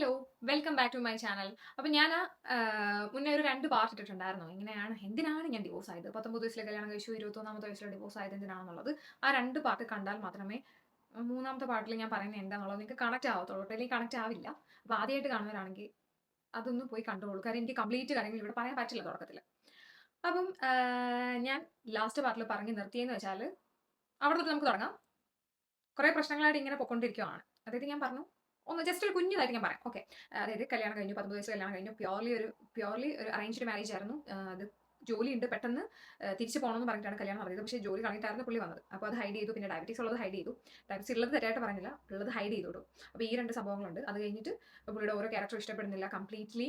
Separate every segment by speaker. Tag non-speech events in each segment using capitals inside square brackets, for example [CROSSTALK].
Speaker 1: Hello welcome back to my channel അപ്പൊ ഞാൻ മുന്നേ ഒരു രണ്ട് പാർട്ട് ഇട്ടിട്ടുണ്ടായിരുന്നു. എങ്ങനെയാണ് എന്തിനാണ് ഞാൻ ഡിവോഴ്സ് ആയത്? പത്തൊമ്പത് വയസ്സിലെ കല്യാണം കഴിച്ചു ഇരുപത്തൊന്നാമത്തെ വയസ്സിലെ ഡിവോഴ്സ് ആയത് എന്തിനാണെന്നുള്ളത് ആ രണ്ട് പാർട്ട് കണ്ടാൽ മാത്രമേ മൂന്നാമത്തെ പാർട്ടിൽ ഞാൻ പറയുന്നത് എന്താണെന്നുള്ളത് നിങ്ങൾക്ക് കണക്ട് ആവത്തുള്ളൂ. അല്ലെങ്കിൽ കണക്ട് ആവില്ല. അപ്പോൾ ആദ്യമായിട്ട് കാണുന്നവരാണെങ്കിൽ അതൊന്ന് പോയി കണ്ടോളൂ. കാര്യം എനിക്ക് കംപ്ലീറ്റ് കാര്യങ്ങൾ ഇവിടെ പറയാൻ പറ്റില്ല തുടക്കത്തിൽ അപ്പം ഞാൻ ലാസ്റ്റ് പാർട്ടിൽ പറഞ്ഞ് നിർത്തിയെന്ന് വെച്ചാൽ അവിടെ നമുക്ക് തുടങ്ങാം. കുറേ പ്രശ്നങ്ങളായിട്ട് ഇങ്ങനെ പൊക്കൊണ്ടിരിക്കുകയാണ് അതായത് ഞാൻ പറഞ്ഞു ഒന്ന് ജസ്റ്റ് ഒരു കുഞ്ഞതായിട്ട് ഞാൻ പറയാം. ഓക്കെ അതായത് കല്യാണം കഴിഞ്ഞു പത്തൊമ്പത് വയസ്സ് കല്യാണം കഴിഞ്ഞു. പ്യോർലി ഒരു പ്യോർലി ഒരു അറേഞ്ച്ഡ് മാരേജ് ആയിരുന്നു. അത് അത് ജോലിയുണ്ട് പെട്ടെന്ന് തിരിച്ചു പോകണമെന്ന് പറഞ്ഞിട്ടാണ് കല്യാണം നടത്തിയത്. പക്ഷേ ജോലി കളഞ്ഞിട്ടായിരുന്നു പുള്ളി വന്നത്. അപ്പോൾ അത് ഹൈഡ് ചെയ്തു. പിന്നെ ഡയബറ്റീസ് ഉള്ളത് ഹൈഡ് ചെയ്തു. ഡയബറ്റീസ് ഉള്ളത് തെറ്റായിട്ട് പറഞ്ഞില്ല. ഉള്ളത് ഹൈഡ് ചെയ്തോളൂ അപ്പോൾ ഈ രണ്ട് സംഭവങ്ങളുണ്ട്. അത് കഴിഞ്ഞിട്ട് പുള്ളിയുടെ ഓരോ ക്യാരക്ടർ ഇഷ്ടപ്പെടുന്നില്ല. കംപ്ലീറ്റ്ലി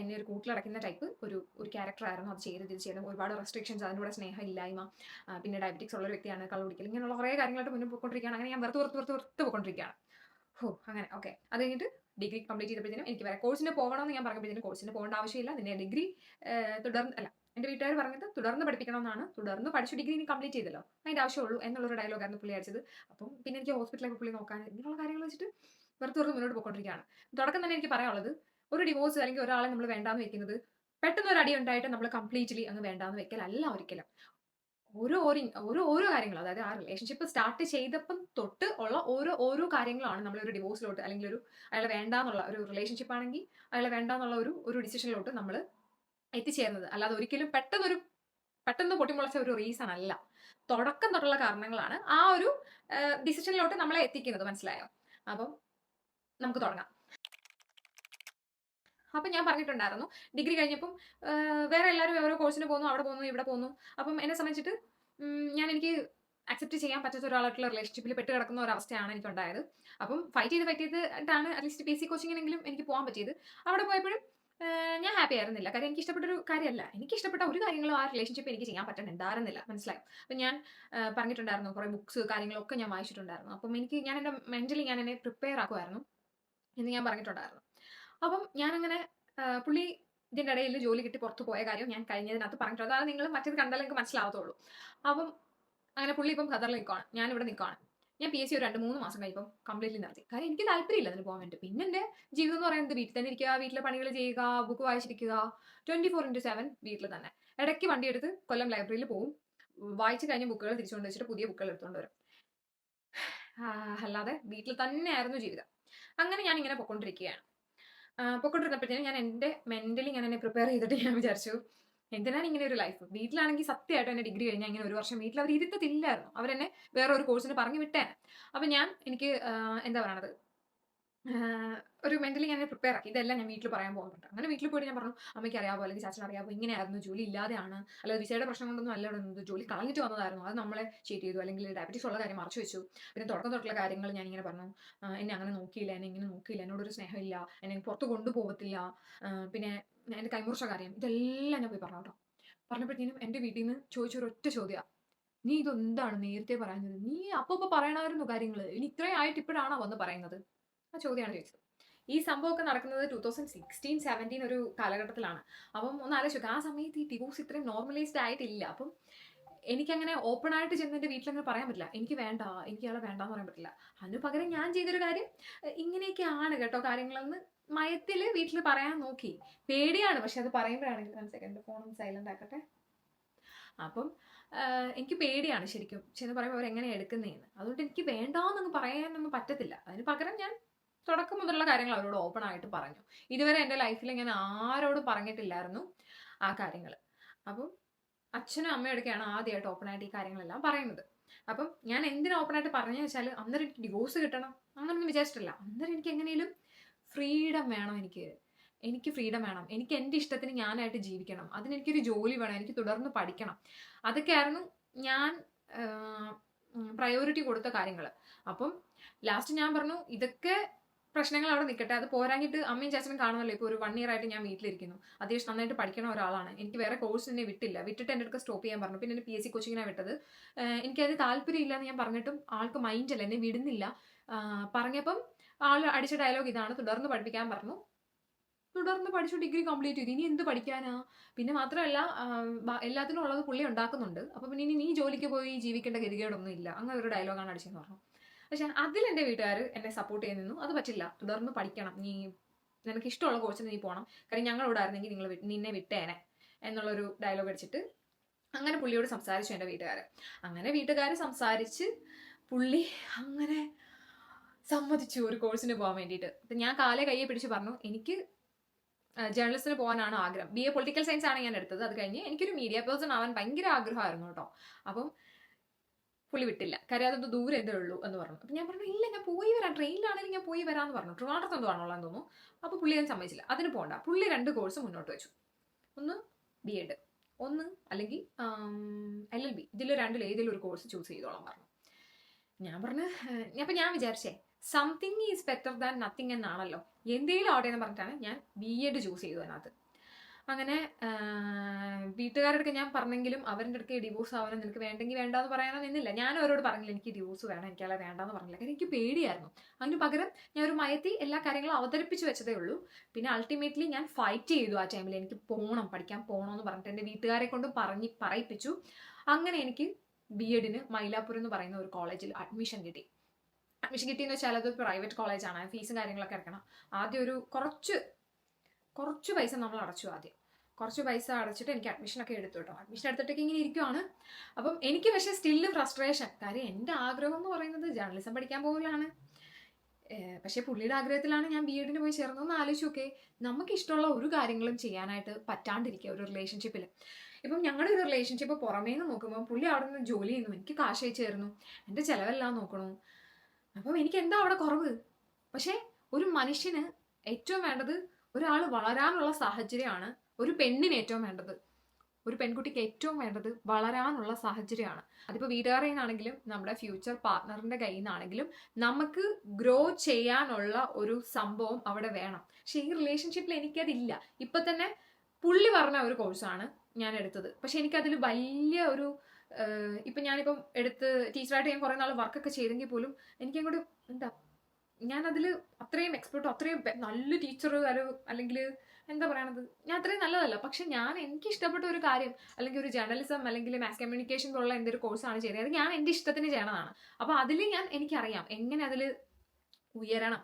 Speaker 1: എന്നെ ഒരു കൂട്ടിലടക്കുന്ന ടൈപ്പ് ഒരു ഒരു ക്യാരക്ടർ ആയിരുന്നു അത് ചെയ്ത് ഇത് ചെയ്യണം ഒരുപാട് റെസ്ട്രിക്ഷൻസ് അതിന്റെ കൂടെ സ്നേഹം ഇല്ലായ്മ പിന്നെ ഡയബറ്റിക്സ് ഉള്ള ഒരു വ്യക്തിയാണ് കള്ളുപിടിക്കൽ ഇങ്ങനെയുള്ള കുറേ കാര്യങ്ങളായിട്ട് മുന്നോട്ട് പോയിക്കൊണ്ടിരിക്കുകയാണ്. അങ്ങനെ ഞാൻ വെറുതെ വെറുതെ വെറുതെ വെറുതെ പോയിക്കൊണ്ടിരിക്കുകയാണ്. ഹോ അങ്ങനെ. ഓക്കെ അത് കഴിഞ്ഞിട്ട് ഡിഗ്രി കംപ്ലീറ്റ് ചെയ്തപ്പോഴത്തേനും എനിക്ക് വേറെ കോഴ്സിന് പോകണമെന്ന് ഞാൻ പറഞ്ഞപ്പോഴത്തേനും കോഴ്സിന് പോകേണ്ട ആവശ്യമില്ല. നിന്നെ ഡിഗ്രി തുടർന്ന് അല്ല എന്റെ വീട്ടുകാർ പറഞ്ഞത് തുടർന്ന് പഠിപ്പിക്കണമെന്നാണ്. തുടർന്ന് പഠിച്ചു ഡിഗ്രി നീ കംപ്ലീറ്റ് ചെയ്തല്ലോ. അതിന്റെ ആവശ്യമുള്ളൂ എന്നുള്ളൊരു ഡയലോഗായിരുന്നു പുള്ളി അടിച്ചത് അപ്പം പിന്നെ എനിക്ക് ഹോസ്പിറ്റലൊക്കെ പുള്ളി നോക്കാൻ ഇങ്ങനെയുള്ള കാര്യങ്ങൾ വെച്ചിട്ട് വെറുതെ വെറുതെ മുന്നോട്ട് പോയിക്കൊണ്ടിരിക്കുകയാണ്. തുടക്കം തന്നെ എനിക്ക് പറയാനുള്ളത് ഒരു ഡിവോഴ്സ് അല്ലെങ്കിൽ ഒരാളെ നമ്മൾ വേണ്ടാന്ന് വെക്കുന്നത് പെട്ടെന്ന് ഒരു അടി ഉണ്ടായിട്ട് നമ്മൾ കംപ്ലീറ്റ്ലി അങ്ങ് വേണ്ടാന്ന് വെക്കലല്ല ഒരിക്കലും. ഓരോ ഓരോ ഓരോ ഓരോ കാര്യങ്ങൾ അതായത് ആ റിലേഷൻഷിപ്പ് സ്റ്റാർട്ട് ചെയ്തപ്പം തൊട്ട് ഉള്ള ഓരോ ഓരോ കാര്യങ്ങളാണ് നമ്മൾ ഒരു ഡിവോഴ്സിലോട്ട് അല്ലെങ്കിൽ ഒരു അയാളെ വേണ്ടാന്നുള്ള ഒരു റിലേഷൻഷിപ്പ് ആണെങ്കിൽ അയാളെ വേണ്ടാന്നുള്ള ഒരു ഒരു ഡിസിഷനിലോട്ട് നമ്മൾ എത്തിച്ചേരുന്നത്. അല്ലാതെ ഒരിക്കലും പെട്ടെന്നൊരു പെട്ടെന്ന് പൊട്ടിമുളച്ച ഒരു റീസൺ അല്ല. തുടക്കം തൊട്ടുള്ള കാരണങ്ങളാണ് ആ ഒരു ഡിസിഷനിലോട്ട് നമ്മളെ എത്തിക്കുന്നത്. മനസ്സിലായോ? അപ്പം നമുക്ക് തുടങ്ങാം. അപ്പം ഞാൻ പറഞ്ഞിട്ടുണ്ടായിരുന്നു. ഡിഗ്രി കഴിഞ്ഞപ്പം വേറെ എല്ലാവരും ഓരോ കോഴ്സിന് പോകുന്നു അവിടെ പോകുന്നു ഇവിടെ പോകുന്നു. അപ്പം എന്നെ സംബന്ധിച്ചിട്ട് ഞാൻ എനിക്ക് അക്സെപ്റ്റ് ചെയ്യാൻ പറ്റാത്ത ഒരാളായിട്ടുള്ള റിലേഷൻഷിപ്പിൽ പെട്ട് കിടക്കുന്ന ഒരവസ്ഥയാണ് അവസ്ഥയാണ് എനിക്ക് ഉണ്ടായത് അപ്പം ഫൈറ്റ് ചെയ്ത് ഫൈറ്റ് ചെയ്തിട്ടാണ് അറ്റ്ലീസ്റ്റ് പി സി കോച്ചിങ്ങിനെങ്കിലും എനിക്ക് പോകാൻ പറ്റിയത്. അവിടെ പോയപ്പോഴും ഞാൻ ഹാപ്പി ആയിരുന്നില്ല. കാര്യം എനിക്ക് ഇഷ്ടപ്പെട്ട ഒരു കാര്യമല്ല. എനിക്ക് ഇഷ്ടപ്പെട്ട ഒരു കാര്യങ്ങളും ആ റിലേഷൻഷിപ്പ് എനിക്ക് ചെയ്യാൻ പറ്റുന്നുണ്ടായിരുന്നില്ല മനസ്സിലായി? അപ്പം ഞാൻ പറഞ്ഞിട്ടുണ്ടായിരുന്നു. കുറേ ബുക്സ് കാര്യങ്ങളൊക്കെ ഞാൻ വായിച്ചിട്ടുണ്ടായിരുന്നു. അപ്പം എനിക്ക് ഞാൻ എന്റെ മെന്റലി ഞാൻ എന്നെ പ്രിപ്പയർ ആക്കുമായിരുന്നു എന്ന് ഞാൻ പറഞ്ഞിട്ടുണ്ടായിരുന്നു. അപ്പം ഞാനങ്ങനെ പുള്ളി ഇതിന്റെ ഇടയിൽ ജോലി കിട്ടി പുറത്ത് പോയ കാര്യം ഞാൻ കഴിഞ്ഞതിനകത്ത് പറഞ്ഞിട്ടുണ്ട്. അതാണ് നിങ്ങൾ മറ്റേത് കണ്ടാലേ എനിക്ക് മനസ്സിലാവത്തുള്ളൂ. അപ്പം അങ്ങനെ പുള്ളി ഇപ്പം ഖത്തറിൽ നിൽക്കുവാണ് ഞാനിവിടെ നിൽക്കുവാണ്. ഞാൻ പി എസ് സി ഒരു രണ്ട് മൂന്ന് മാസം കഴിയുമ്പോൾ കംപ്ലീറ്റ്ലി നടത്തി കാര്യം എനിക്ക് താല്പര്യമില്ല അതിന് പോകാൻ വേണ്ടി. പിന്നെ എന്റെ ജീവിതം എന്ന് പറയുന്നത് വീട്ടിൽ തന്നെ ഇരിക്കുക വീട്ടിലെ പണികൾ ചെയ്യുക ബുക്ക് വായിച്ചിരിക്കുക ട്വന്റി ഫോർ ഇന്റു സെവൻ വീട്ടിൽ തന്നെ. ഇടയ്ക്ക് വണ്ടി എടുത്ത് കൊല്ലം ലൈബ്രറിയിൽ പോകും വായിച്ചു കഴിഞ്ഞ ബുക്കുകൾ തിരിച്ചുകൊണ്ട് വെച്ചിട്ട് പുതിയ ബുക്കുകൾ എടുത്തുകൊണ്ട് വരും. അല്ലാതെ വീട്ടിൽ തന്നെയായിരുന്നു ജീവിതം. അങ്ങനെ ഞാൻ ഇങ്ങനെ പൊക്കൊണ്ടിരിക്കുകയാണ് ആ, പൊക്കൊണ്ടിരുന്നപ്പോഴത്തേനും ഞാൻ എന്റെ മെന്റലി ഞാൻ എന്നെ പ്രിപ്പയർ ചെയ്തിട്ട് ഞാൻ വിചാരിച്ചു എന്തിനാണ് ഇങ്ങനെ ഒരു ലൈഫ് വീട്ടിലാണെങ്കിൽ സത്യമായിട്ട് എന്റെ ഡിഗ്രി കഴിഞ്ഞാൽ ഇങ്ങനെ ഒരു വർഷം വീട്ടിൽ അവർ ഇരുത്തത്തില്ലായിരുന്നു അവരെന്നെ വേറെ ഒരു കോഴ്സിന് പറഞ്ഞു വിട്ടേനെ. അപ്പം ഞാൻ എനിക്ക് എന്താ പറയണത്? ഒരു മെന്റലി ഞാൻ പ്രിപ്പയർ ആക്കി. ഇതെല്ലാം ഞാൻ വീട്ടിൽ പറയാൻ പോകുന്നുണ്ട് അങ്ങനെ വീട്ടിൽ പോയിട്ട് ഞാൻ പറഞ്ഞു അമ്മയ്ക്ക് അറിയാമോ അല്ലെങ്കിൽ ചാച്ചൻ അറിയാമോ ഇങ്ങനെയായിരുന്നു ജോലി ഇല്ലാതെയാണ്. അല്ലെങ്കിൽ വിസയുടെ പ്രശ്നം കൊണ്ടൊന്നും അല്ല ഇവിടെ ജോലി കളഞ്ഞിട്ട് വന്നതായിരുന്നു. അത് നമ്മളെ ചീറ്റ് ചെയ്തു അല്ലെങ്കിൽ ഡയബറ്റീസ് ഉള്ള കാര്യം മറച്ചു വെച്ചു. പിന്നെ തുടക്കം തൊട്ടുള്ള കാര്യങ്ങൾ ഞാൻ ഇങ്ങനെ പറഞ്ഞു എന്നെ അങ്ങനെ നോക്കിയില്ല എന്നെ ഇങ്ങനെ നോക്കിയില്ല എന്നോടൊരു സ്നേഹമില്ല എന്നെ പുറത്ത് കൊണ്ടുപോകത്തില്ല. പിന്നെ എന്റെ കൈമുറിച്ച കാര്യം ഇതെല്ലാം ഞാൻ പോയി പറഞ്ഞു കേട്ടോ. പറഞ്ഞപ്പോഴത്തേനും എന്റെ വീട്ടിൽ നിന്ന് ചോദിച്ചൊരു ഒറ്റ ചോദ്യമാണ് നീ ഇതെന്താണ് നേരത്തെ പറയുന്നത്? നീ അപ്പൊ പറയണമായിരുന്നു കാര്യങ്ങൾ ഇനി ഇത്രയും ആയിട്ട് ഇപ്പോഴാണോ വന്ന് പറയുന്നത്? ആ ചോദ്യമാണ് ചോദിച്ചത്. ഈ സംഭവമൊക്കെ നടക്കുന്നത് ടൂ തൗസൻഡ് സിക്സ്റ്റീൻ സെവന്റീൻ ഒരു കാലഘട്ടത്തിലാണ്. അപ്പം ഒന്ന് ആലോചിച്ചു ആ സമയത്ത് ഈ ഡിവോഴ്സ് ഇത്രയും നോർമലൈസ്ഡ് ആയിട്ടില്ല. അപ്പം എനിക്കങ്ങനെ ഓപ്പൺ ആയിട്ട് ചെന്ന് എന്റെ വീട്ടിലങ്ങനെ പറയാൻ പറ്റില്ല. എനിക്ക് വേണ്ട എനിക്ക് അയാളെ വേണ്ടെന്ന് പറയാൻ പറ്റില്ല. അതിന് പകരം ഞാൻ ചെയ്തൊരു കാര്യം ഇങ്ങനെയൊക്കെയാണ് കേട്ടോ കാര്യങ്ങളെന്ന് മയത്തിൽ വീട്ടിൽ പറയാൻ നോക്കി. പേടിയാണ്. പക്ഷെ അത് പറയുമ്പോഴാണ് വൺ സെക്കൻഡ് ഫോണും സൈലന്റ് ആക്കട്ടെ. അപ്പം എനിക്ക് പേടിയാണ് ശരിക്കും. ചെന്ന് പറയുമ്പോൾ അവരെങ്ങനെ എടുക്കുന്നതെന്ന് അതുകൊണ്ട് എനിക്ക് വേണ്ടാന്നൊന്നും പറയാനൊന്നും പറ്റത്തില്ല. അതിന് പകരം ഞാൻ തുടക്കം മുതലുള്ള കാര്യങ്ങൾ അവരോട് ഓപ്പൺ ആയിട്ട് പറഞ്ഞു. ഇതുവരെ എന്റെ ലൈഫിൽ ഞാൻ ആരോട് പറഞ്ഞിട്ടില്ലായിരുന്നു ആ കാര്യങ്ങൾ. അപ്പം അച്ഛനും അമ്മയോടൊക്കെയാണ് ആദ്യമായിട്ട് ഓപ്പണായിട്ട് ഈ കാര്യങ്ങളെല്ലാം പറയുന്നത്. അപ്പം ഞാൻ എന്തിനാ ഓപ്പണായിട്ട് പറഞ്ഞു വെച്ചാൽ അന്നേരം എനിക്ക് ഡിവോഴ്സ് കിട്ടണം അങ്ങനൊന്നും വിചാരിച്ചിട്ടില്ല. അന്നേരം എനിക്ക് എങ്ങനെയും ഫ്രീഡം വേണം എനിക്ക്. എനിക്ക് ഫ്രീഡം വേണം. എനിക്ക് എന്റെ ഇഷ്ടത്തിന് ഞാനായിട്ട് ജീവിക്കണം. അതിന് എനിക്കൊരു ജോലി വേണം. എനിക്ക് തുടർന്ന് പഠിക്കണം. അതൊക്കെയായിരുന്നു ഞാൻ പ്രയോറിറ്റി കൊടുത്ത കാര്യങ്ങൾ അപ്പം ലാസ്റ്റ് ഞാൻ പറഞ്ഞു ഇതൊക്കെ പ്രശ്നങ്ങൾ അവിടെ നിൽക്കട്ടെ അത് പോരാഞ്ഞിട്ട് അമ്മയും ചാച്ചനും കാണുമല്ലോ. ഇപ്പോൾ ഒരു വൺ ഇയർ ആയിട്ട് ഞാൻ വീട്ടിലിരിക്കുന്നു. അത്യാവശ്യം നന്നായിട്ട് പഠിക്കണ ഒരാളാണ്. എനിക്ക് വേറെ കോഴ്സ് എന്നെ വിട്ടില്ല. വിട്ടിട്ട് എന്റെ അടുത്ത് സ്റ്റോപ്പ് ചെയ്യാൻ പറഞ്ഞു. പിന്നെ എന്നെ പി എസ് സി കോച്ചിങ്ങിനാണ് വിട്ടത്. എനിക്ക് എനിക്കത് താല്പര്യമില്ല എന്ന് ഞാൻ പറഞ്ഞിട്ടും ആൾക്ക് മൈൻഡല്ല എന്നെ വിടുന്നില്ല. പറഞ്ഞപ്പം ആൾ അടിച്ച ഡയലോഗ് ഇതാണ്. തുടർന്ന് പഠിപ്പിക്കാൻ പറഞ്ഞു. തുടർന്ന് പഠിച്ചു. ഡിഗ്രി കംപ്ലീറ്റ് ചെയ്തു. ഇനി എന്ത് പഠിക്കാനാ? പിന്നെ മാത്രമല്ല എല്ലാത്തിനും ഉള്ളത് പുള്ളി ഉണ്ടാക്കുന്നുണ്ട്. അപ്പോൾ പിന്നെ ഇനി നീ ജോലിക്ക് പോയി ജീവിക്കേണ്ട ഗതികേടൊന്നും ഇല്ല അങ്ങനെ ഒരു ഡയലോഗാണ് അടിച്ചെന്ന് പറഞ്ഞു. പക്ഷെ അതിൽ എന്റെ വീട്ടുകാർ എന്നെ സപ്പോർട്ട് ചെയ്ത് നിന്നു. അത് പറ്റില്ല. തുടർന്ന് പഠിക്കണം. നീ നിനക്ക് ഇഷ്ടമുള്ള കോഴ്സിന് നീ പോകണം കാര്യം ഞങ്ങളിവിടെ ആയിരുന്നെങ്കിൽ നിങ്ങൾ നിന്നെ വിട്ടേനെ എന്നുള്ളൊരു ഡയലോഗ് അടിച്ചിട്ട് അങ്ങനെ പുള്ളിയോട് സംസാരിച്ചു എന്റെ വീട്ടുകാർ അങ്ങനെ വീട്ടുകാർ സംസാരിച്ച് പുള്ളി അങ്ങനെ സമ്മതിച്ചു ഒരു കോഴ്സിന് പോകാൻ വേണ്ടിയിട്ട്. അപ്പം ഞാൻ കാലേ കയ്യെ പിടിച്ച് പറഞ്ഞു എനിക്ക് ജേർണലിസ്റ്റിന് പോകാനാണ് ആഗ്രഹം. ബി എ പൊളിറ്റിക്കൽ സയൻസ് ആണ് ഞാൻ എടുത്തത്. അത് കഴിഞ്ഞ് എനിക്കൊരു മീഡിയ പേഴ്സൺ ആവാൻ ഭയങ്കര ആഗ്രഹമായിരുന്നു കേട്ടോ. അപ്പം പുള്ളി വിട്ടില്ല. കാര്യം അതൊന്ന് ദൂരെ എന്തേ ഉള്ളൂ എന്ന് പറഞ്ഞു. അപ്പം ഞാൻ പറഞ്ഞു ഇല്ല ഞാൻ പോയി വരാം. ട്രെയിനിലാണെങ്കിൽ ഞാൻ പോയി വരാമെന്ന് പറഞ്ഞു. ട്രിവാൻഡ്രത്ത് എന്തോ ആണുള്ളതെന്ന് തോന്നുന്നു. അപ്പോൾ പുള്ളി ഞാൻ സമ്മതിച്ചില്ല. അതിന് പോണ്ട. പുള്ളി രണ്ട് കോഴ്സ് മുന്നോട്ട് വെച്ചു. ഒന്ന് ബി എഡ് ഒന്ന് അല്ലെങ്കിൽ എൽ എൽ ബി ഇതിൽ രണ്ടിൽ ഏതെങ്കിലും ഒരു കോഴ്സ് ചൂസ് ചെയ്തോളാം പറഞ്ഞു. ഞാൻ പറഞ്ഞു "ഏഹ്, അപ്പം ഞാൻ വിചാരിച്ചേ something is better than nothing എന്നാണല്ലോ. എന്തെങ്കിലും ആവട്ടെ എന്ന് പറഞ്ഞിട്ടാണ് ഞാൻ ബി എഡ് ചൂസ് ചെയ്തു അതിനകത്ത്. അങ്ങനെ വീട്ടുകാരുടെ ഞാൻ പറഞ്ഞെങ്കിലും അവരുടെ അടുക്ക് ഡിവോഴ്സ് ആവാനും നിനക്ക് വേണ്ടെങ്കിൽ വേണ്ടാന്ന് പറയാനോ നിന്നില്ല. ഞാൻ അവരോട് പറഞ്ഞില്ല എനിക്ക് ഡിവോഴ്സ് വേണം എനിക്ക് എനിക്കല്ല വേണ്ടാന്ന് പറഞ്ഞില്ല. കാരണം എനിക്ക് പേടിയായിരുന്നു. അതിന് പകരം ഞാൻ ഒരു മയത്തി എല്ലാ കാര്യങ്ങളും അവതരിപ്പിച്ച് വെച്ചതേ ഉള്ളൂ. പിന്നെ അൾട്ടിമേറ്റ്ലി ഞാൻ ഫൈറ്റ് ചെയ്തു ആ ടൈമിൽ എനിക്ക് പോകണം പഠിക്കാൻ പോകണം എന്ന് പറഞ്ഞിട്ട് എന്റെ വീട്ടുകാരെ കൊണ്ട് പറഞ്ഞ് പറയിപ്പിച്ചു. അങ്ങനെ എനിക്ക് ബി എഡിന് മൈലാപ്പൂർ എന്ന് പറയുന്ന ഒരു കോളേജിൽ അഡ്മിഷൻ കിട്ടി. അഡ്മിഷൻ കിട്ടിയെന്ന് വെച്ചാൽ അത് പ്രൈവറ്റ് കോളേജാണ് ഫീസും കാര്യങ്ങളൊക്കെ ഇറക്കണം ആദ്യം ഒരു കുറച്ച് കുറച്ച് പൈസ നമ്മൾ അടച്ചു ആദ്യം. കുറച്ച് പൈസ അടച്ചിട്ട് എനിക്ക് അഡ്മിഷൻ ഒക്കെ എടുത്തു കേട്ടോ. അഡ്മിഷൻ എടുത്തിട്ടൊക്കെ ഇങ്ങനെ ഇരിക്കുവാണ്. അപ്പം എനിക്ക് പക്ഷേ സ്റ്റില്ല് ഫ്രസ്ട്രേഷൻ കാര്യം എന്റെ ആഗ്രഹം എന്ന് പറയുന്നത് ജേർണലിസം പഠിക്കാൻ പോകലാണ്. പക്ഷേ പുള്ളിയുടെ ആഗ്രഹത്തിലാണ് ഞാൻ ബി എഡിന് പോയി ചേർന്നതെന്ന് ആലോചിച്ച് നോക്കേ. നമുക്ക് ഇഷ്ടമുള്ള ഒരു കാര്യങ്ങളും ചെയ്യാനായിട്ട് പറ്റാണ്ടിരിക്കുക ഒരു റിലേഷൻഷിപ്പിൽ ഇപ്പം ഞങ്ങളുടെ ഒരു റിലേഷൻഷിപ്പ് പുറമേ നിന്ന് നോക്കുമ്പോൾ പുള്ളി അവിടെ നിന്ന് ജോലി ചെയ്യുന്നു. എനിക്ക് കാശ് അയച്ചു തരുന്നു. എന്റെ ചിലവെല്ലാം നോക്കണു. അപ്പം എനിക്ക് എന്താ അവിടെ കുറവ്? പക്ഷേ ഒരു മനുഷ്യന് ഏറ്റവും വേണ്ടത് ഒരാൾ വളരാനുള്ള സാഹചര്യമാണ് ഒരു പെണ്ണിന് ഏറ്റവും വേണ്ടത് ഒരു പെൺകുട്ടിക്ക് ഏറ്റവും വേണ്ടത് വളരാനുള്ള സാഹചര്യമാണ്. അതിപ്പോൾ വീട്ടുകാരിൽ നിന്നാണെങ്കിലും നമ്മുടെ ഫ്യൂച്ചർ പാർട്ട്ണറിന്റെ കയ്യിൽ നിന്നാണെങ്കിലും നമുക്ക് ഗ്രോ ചെയ്യാനുള്ള ഒരു സംഭവം അവിടെ വേണം. പക്ഷേ ഈ റിലേഷൻഷിപ്പിൽ എനിക്കതില്ല. ഇപ്പം തന്നെ പുള്ളി പറഞ്ഞ ഒരു കോഴ്സാണ് ഞാൻ എടുത്തത്. പക്ഷെ എനിക്കതിൽ വലിയ ഒരു ഇപ്പം ഞാനിപ്പം എടുത്ത് ടീച്ചറായിട്ട് ഞാൻ കുറേ നാൾ വർക്കൊക്കെ ചെയ്തെങ്കിൽ പോലും എനിക്കങ്ങോട്ട് എന്താ ഞാനതിൽ അത്രയും എക്സ്പെർട്ടോ അത്രയും നല്ല ടീച്ചർ അല്ലെങ്കിൽ എന്താ പറയണത്? ഞാൻ അത്രയും നല്ലതല്ല. പക്ഷെ ഞാൻ എനിക്ക് ഇഷ്ടപ്പെട്ട ഒരു കാര്യം അല്ലെങ്കിൽ ഒരു ജേർണലിസം അല്ലെങ്കിൽ മാസ് കമ്മ്യൂണിക്കേഷൻ പോലുള്ള എന്തൊരു കോഴ്സാണ് ചെയ്യുന്നത്. അത് ഞാൻ എന്റെ ഇഷ്ടത്തിന് ചെയ്യണതാണ്. അപ്പോൾ അതിൽ ഞാൻ എനിക്കറിയാം എങ്ങനെ അതിൽ ഉയരണം